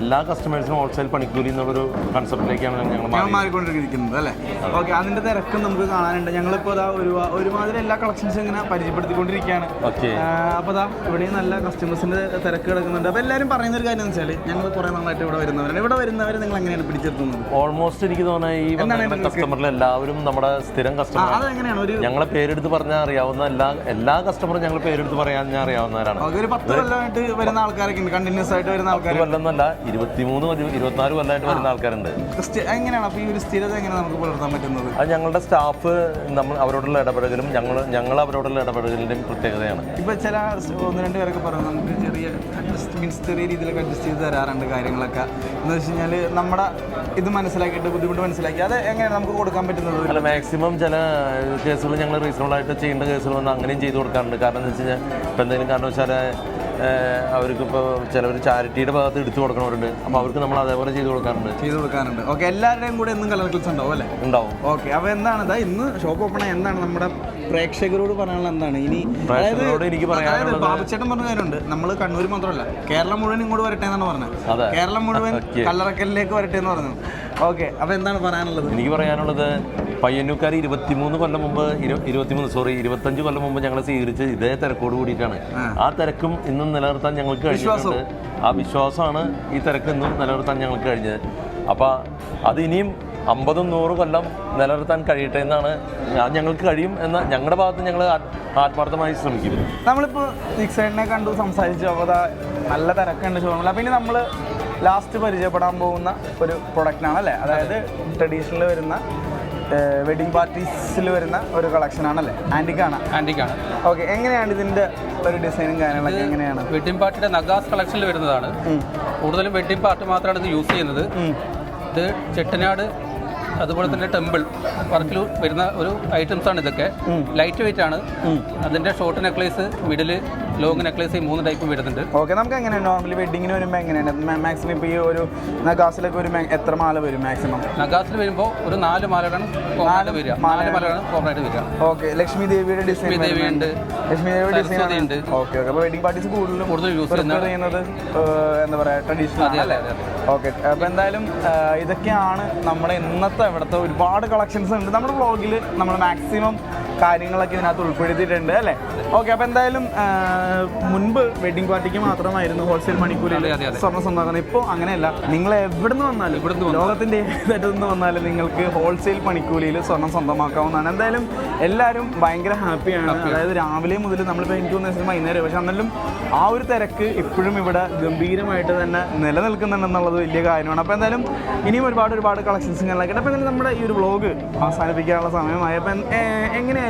എല്ലാ കസ്റ്റമേഴ്സിനും ഹോൾസെയിൽ പണിക്കൂലി എന്നുള്ളൊരു കൺസെപ്റ്റിലേക്കാണ് ഞങ്ങൾ മാറിക്കൊണ്ടിരിക്കുന്നത് അല്ലേ? ഓക്കെ അതിന്റെ തിരക്കും നമുക്ക് കാണാനുണ്ട്. ഞങ്ങളിപ്പോൾ ഇതാ ഒരു ഒരുമാതിരി എല്ലാ കളക്ഷൻസും ഇങ്ങനെ പരിചയപ്പെടുത്തിക്കൊണ്ടിരിക്കുകയാണ്. ഓക്കെ അപ്പോൾ അതാ ഇവിടെയും നല്ല കസ്റ്റമേഴ്സിന്റെ തിരക്ക് കിടക്കുന്നുണ്ട്. അപ്പോൾ എല്ലാവരും പറയുന്ന ഒരു കാര്യം എന്ന് വെച്ചാൽ ഞങ്ങൾ കുറേ നാളായിട്ട് ഇവിടെ വരുന്നവരാണ്. ഇവിടെ വരുന്നവരെ നിങ്ങൾ എങ്ങനെയാണ് പിടിച്ചെടുത്തുന്നത് ഓൾമോസ്റ്റ് എനിക്ക് തോന്നുന്നത് ഈ കസ്റ്റമറിൽ എല്ലാവരും നമ്മുടെ സ്ഥിരം കസ്റ്റമർ അതെങ്ങനെയാണ് ഒരു ഞങ്ങളെ പേരെടുത്ത് പറഞ്ഞാൽ അറിയാവുന്ന എല്ലാ എല്ലാ കസ്റ്റമറും ഞങ്ങൾ പേരെടുത്ത് പറയാൻ അറിയാവുന്നവരാണ്. ഒരു പത്ത് കൊല്ലമായിട്ട് വരുന്ന ആൾക്കാരൊക്കെ ഉണ്ട്. കണ്ടിന്യൂസ് ആയിട്ട് വരുന്ന ആൾക്കാർ ഇരുപത്തിമൂന്ന് ഇരുപത്തിനാല് കൊല്ലമായിട്ട് വരുന്ന ആൾക്കാരുണ്ട്. എങ്ങനെയാണ് അപ്പോൾ ഈ ഒരു സ്ഥിരത എങ്ങനെ നമുക്ക് പുലർത്താൻ പറ്റുന്നത്? അത് ഞങ്ങളുടെ സ്റ്റാഫ് നമ്മൾ അവരോടുള്ള ഇടപെടലും ഞങ്ങൾ ഞങ്ങൾ അവരോടുള്ള ഇടപെടലിന്റെയും പ്രത്യേകതയാണ്. ഇപ്പൊ ചില ഒന്ന് രണ്ട് പേരൊക്കെ പറഞ്ഞു നമുക്ക് ചെറിയ അഡ്ജസ്റ്റ് മീൻസ് ചെറിയ രീതിയിലൊക്കെ അഡ്ജസ്റ്റ് ചെയ്ത് തരാറുണ്ട് കാര്യങ്ങളൊക്കെ. എന്ന് വെച്ച് കഴിഞ്ഞാൽ നമ്മുടെ ഇത് മനസ്സിലാക്കിയിട്ട് ബുദ്ധിമുട്ട് മനസ്സിലാക്കി അത് എങ്ങനെയാണ് നമുക്ക് കൊടുക്കാൻ പറ്റുന്നത്? അല്ല മാക്സിമം ചില കേസുകൾ ഞങ്ങൾ റീസണബിൾ ആയിട്ട് ചെയ്യേണ്ട കേസുകൾ വന്ന് അങ്ങനെയും ചെയ്തു കൊടുക്കാറുണ്ട്. കാരണം എന്ന് വെച്ച് കഴിഞ്ഞാൽ ഇപ്പം എന്തെങ്കിലും കാരണവശാൽ അവർക്ക് ഇപ്പോൾ ചിലവർ ചാരിറ്റിയുടെ ഭാഗത്ത് എടുത്തു കൊടുക്കണവരുണ്ട്. അപ്പോൾ അവർക്ക് നമ്മൾ അതേപോലെ ചെയ്തു കൊടുക്കാറുണ്ട്. ചെയ്തു കൊടുക്കാറുണ്ട്. ഓക്കെ എല്ലാവരുടെയും കൂടെ എന്നും കളർ ക്ലിപ്സ് ഉണ്ടാവും അല്ലേ? ഉണ്ടാവും. ഓക്കെ അപ്പോൾ എന്താണ്? ഇതാ ഇന്ന് ഷോപ്പ് ഓപ്പൺ എന്താണ് നമ്മുടെ പ്രേക്ഷകരോട് പറയാനുള്ള എന്താണ്? ഇനി പ്രേക്ഷകരോട് എനിക്ക് പറയാനുള്ളത് ബാബുച്ചേട്ടൻ പറഞ്ഞ കാര്യമുണ്ട്. നമ്മൾ കണ്ണൂർ മാത്രമല്ല കേരളം മുഴുവൻ ഇങ്ങോട്ട് വരട്ടെ എന്നാണ് പറഞ്ഞത്. അതെ. കേരളം മുഴുവൻ. കല്ലറക്കലിലേക്ക് വരട്ടെ എന്ന് പറഞ്ഞു. ഓക്കെ അപ്പോൾ എന്താണ് പറയാനുള്ളത്? എനിക്ക് പറയാനുള്ളത് പയ്യന്നൂക്കാർ ഇരുപത്തിമൂന്ന് കൊല്ലം മുമ്പ് ഇരു- ഇരുപത്തിമൂന്ന് സോറി ഇരുപത്തഞ്ച് കൊല്ലം മുമ്പ് ഞങ്ങൾ സ്വീകരിച്ച് ഇതേ തിരക്കോട് കൂടിയിട്ടാണ്. ആ. തിരക്കും ഇന്നും നിലനിർത്താൻ ഞങ്ങൾക്ക് കഴിഞ്ഞിട്ടുണ്ട്. ആ വിശ്വാസമാണ് ഈ തിരക്ക് ഇന്നും നിലനിർത്താൻ ഞങ്ങൾക്ക് കഴിഞ്ഞത്. അപ്പോൾ അത് ഇനിയും അമ്പതും നൂറ് കൊല്ലം നിലനിർത്താൻ കഴിയട്ടെ എന്നാണ് ഞാൻ ഞങ്ങൾക്ക് കഴിയും എന്ന ഞങ്ങളുടെ ഭാഗത്ത് ഞങ്ങൾ ആത്മാർത്ഥമായി ശ്രമിക്കും നമ്മളിപ്പോൾ സൈഡിനെ കണ്ടു സംസാരിച്ചു. അപ്പോൾ നല്ല തിരക്കുണ്ട് ഷോറൂമിൽ അപ്പം ഇനി നമ്മൾ ലാസ്റ്റ് പരിചയപ്പെടാൻ പോകുന്ന ഒരു പ്രൊഡക്റ്റാണ് അല്ലേ? അതായത് ട്രഡീഷണൽ വരുന്ന വെഡിങ് പാർട്ടീസിൽ വരുന്ന ഒരു കളക്ഷനാണ് അല്ലേ? ആന്റിക്കാണ് ആന്റിക്കാണ് ഓക്കെ എങ്ങനെയാണ് ഇതിന്റെ ഒരു ഡിസൈനും കാര്യങ്ങളൊക്കെ എങ്ങനെയാണ്? വെഡിങ് പാർട്ടിയുടെ നഗാസ് കളക്ഷനിൽ വരുന്നതാണ്. കൂടുതലും വെഡിങ് പാർട്ടി മാത്രമാണ് ഇത് യൂസ് ചെയ്യുന്നത്. ഇത് ചെട്ടനാട് അതുപോലെ തന്നെ ടെമ്പിൾ വർക്കിൽ വരുന്ന ഒരു ഐറ്റംസ് ആണ് ഇതൊക്കെ. ലൈറ്റ് വെയിറ്റ് ആണ്. അതിന്റെ short necklace middle long necklace ഈ മൂന്ന് ടൈപ്പ് വരുന്നുണ്ട്. ഓക്കെ നമുക്ക് എങ്ങനെയാണ്? നോർമലി വെഡിങ്ങിന് വരുമ്പോൾ എങ്ങനെയാണ്? മാക്സിമം ഇപ്പോൾ ഈ ഒരു നഗാസിലൊക്കെ ഒരു എത്ര മാല വരും മാക്സിമം നഗാസിൽ വരുമ്പോൾ ഒരു നാല് മാലകളാണ് കോമണായിട്ട് വരിക. നാല് മാലകളാണ്. കോമണായിട്ട് വരിക. ഓക്കെ ലക്ഷ്മി ദേവിയുടെ ഡിസൈൻ ദേവി ഉണ്ട്. ലക്ഷ്മി ദേവിയുടെ ഡിസൈൻ ഉണ്ട്. ഓക്കെ ഓക്കെ അപ്പോൾ വെഡിങ് പാർട്ടീസ് കൂടുതലും കൂടുതൽ യൂസ് ചെയ്യുന്നത് എന്താ പറയുക ട്രഡീഷണൽ അല്ലേ? ഓക്കെ അപ്പോൾ എന്തായാലും ഇതൊക്കെയാണ് നമ്മുടെ ഇന്നത്തെ ഇവിടുത്തെ ഒരുപാട് കളക്ഷൻസ് ഉണ്ട്. നമ്മുടെ വ്ളോഗിൽ നമ്മൾ മാക്സിമം കാര്യങ്ങളൊക്കെ ഇതിനകത്ത് ഉൾപ്പെടുത്തിയിട്ടുണ്ട് അല്ലേ? ഓക്കെ അപ്പോൾ എന്തായാലും മുൻപ് വെഡിങ് പാർട്ടിക്ക് മാത്രമായിരുന്നു ഹോൾസെയിൽ മണിക്കൂറിൽ സ്വർണ സ്വന്തമാക്കുന്നത് ഇപ്പോൾ അങ്ങനെയല്ല. നിങ്ങൾ എവിടെ നിന്ന് വന്നാലും എവിടുന്ന് വന്നാലും. ലോകത്തിന്റെ ഏതറ്റത്ത് നിന്ന് വന്നാലും നിങ്ങൾക്ക് ഹോൾസെയിൽ പണിക്കൂലിയിൽ സ്വർണം സ്വന്തമാക്കാവുന്നതാണ്. എന്തായാലും എല്ലാവരും ഭയങ്കര ഹാപ്പിയാണ് അതായത് രാവിലെ മുതൽ നമ്മളിപ്പോൾ എനിക്ക് തോന്നുന്ന വൈകുന്നേരം പക്ഷെ എന്നാലും ആ ഒരു തിരക്ക് ഇപ്പോഴും ഇവിടെ ഗംഭീരമായിട്ട് തന്നെ നിലനിൽക്കുന്നുണ്ടെന്നുള്ളത് വലിയ കാര്യമാണ്. അപ്പോൾ എന്തായാലും ഇനിയും ഒരുപാട് ഒരുപാട് കളക്ഷൻസ് കാര്യങ്ങളൊക്കെ അപ്പോൾ എന്തായാലും നമ്മുടെ ഈ ഒരു വ്ളോഗ് അവസാനിപ്പിക്കാനുള്ള സമയമായി. അപ്പം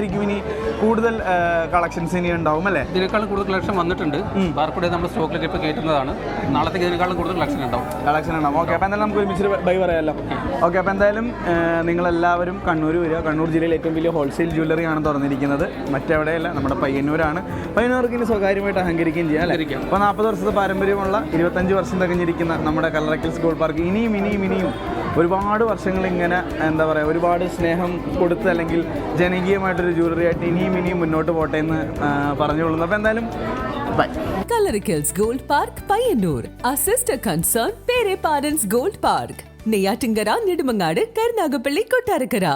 എങ്ങനെയായിരിക്കും ഇനി കൂടുതൽ കളക്ഷൻസ് ഇനി ഉണ്ടാവും അല്ലേ? ഇതിനേക്കാളും കൂടുതൽ കളക്ഷൻ വന്നിട്ടുണ്ട്. ബാർക്കൂടെ നമ്മൾ സ്റ്റോക്കിലേക്ക് ഇപ്പോൾ കയറ്റുന്നതാണ്. നാളത്തേക്ക് ഇതിനേക്കാളും കൂടുതൽ കളക്ഷൻ ഉണ്ടാവും. കളക്ഷൻ ഉണ്ടാവും. ഓക്കെ അപ്പോൾ എന്തായാലും നമുക്ക് ഒരുമിച്ച് ബൈ പറയാമല്ലോ ഓക്കെ. അപ്പോൾ എന്തായാലും നിങ്ങളെല്ലാവരും കണ്ണൂർ വരിക. കണ്ണൂർ ജില്ലയിൽ ഏറ്റവും വലിയ ഹോൾസെയിൽ ജ്വല്ലറി ആണ് തുറന്നിരിക്കുന്നത്. മറ്റെവിടെയല്ല നമ്മുടെ പയ്യന്നൂരാണ്. പയ്യന്നൂർക്ക് ഇനി സ്വകാര്യമായിട്ട് അഹങ്കരിക്കുകയും ചെയ്യാം അല്ലേ? അപ്പോൾ നാൽപ്പത് വർഷത്തെ പാരമ്പര്യമുള്ള ഇരുപത്തഞ്ച് വർഷം തികഞ്ഞിരിക്കുന്ന നമ്മുടെ കല്ലറക്കൽ സ്കൂൾ പാർക്ക് ഇനിയും ഇനിയും ഇനിയും ഒരുപാട് വർഷങ്ങൾ ഇങ്ങനെ എന്താ പറയുക ഒരുപാട് സ്നേഹം കൊടുത്ത് അല്ലെങ്കിൽ ജനകീയമായിട്ടൊരു ജ്വല്ലറി ആയിട്ട് ഇനിയും ഇനിയും മുന്നോട്ട് പോട്ടെ എന്ന് പറഞ്ഞുകൊള്ളുന്നു അപ്പോൾ എന്തായാലും by gold Payyanur. Our sister concern, Pere Parents Gold Park. Neyyattinkara Nedumangad Karunagappally Kottarakkara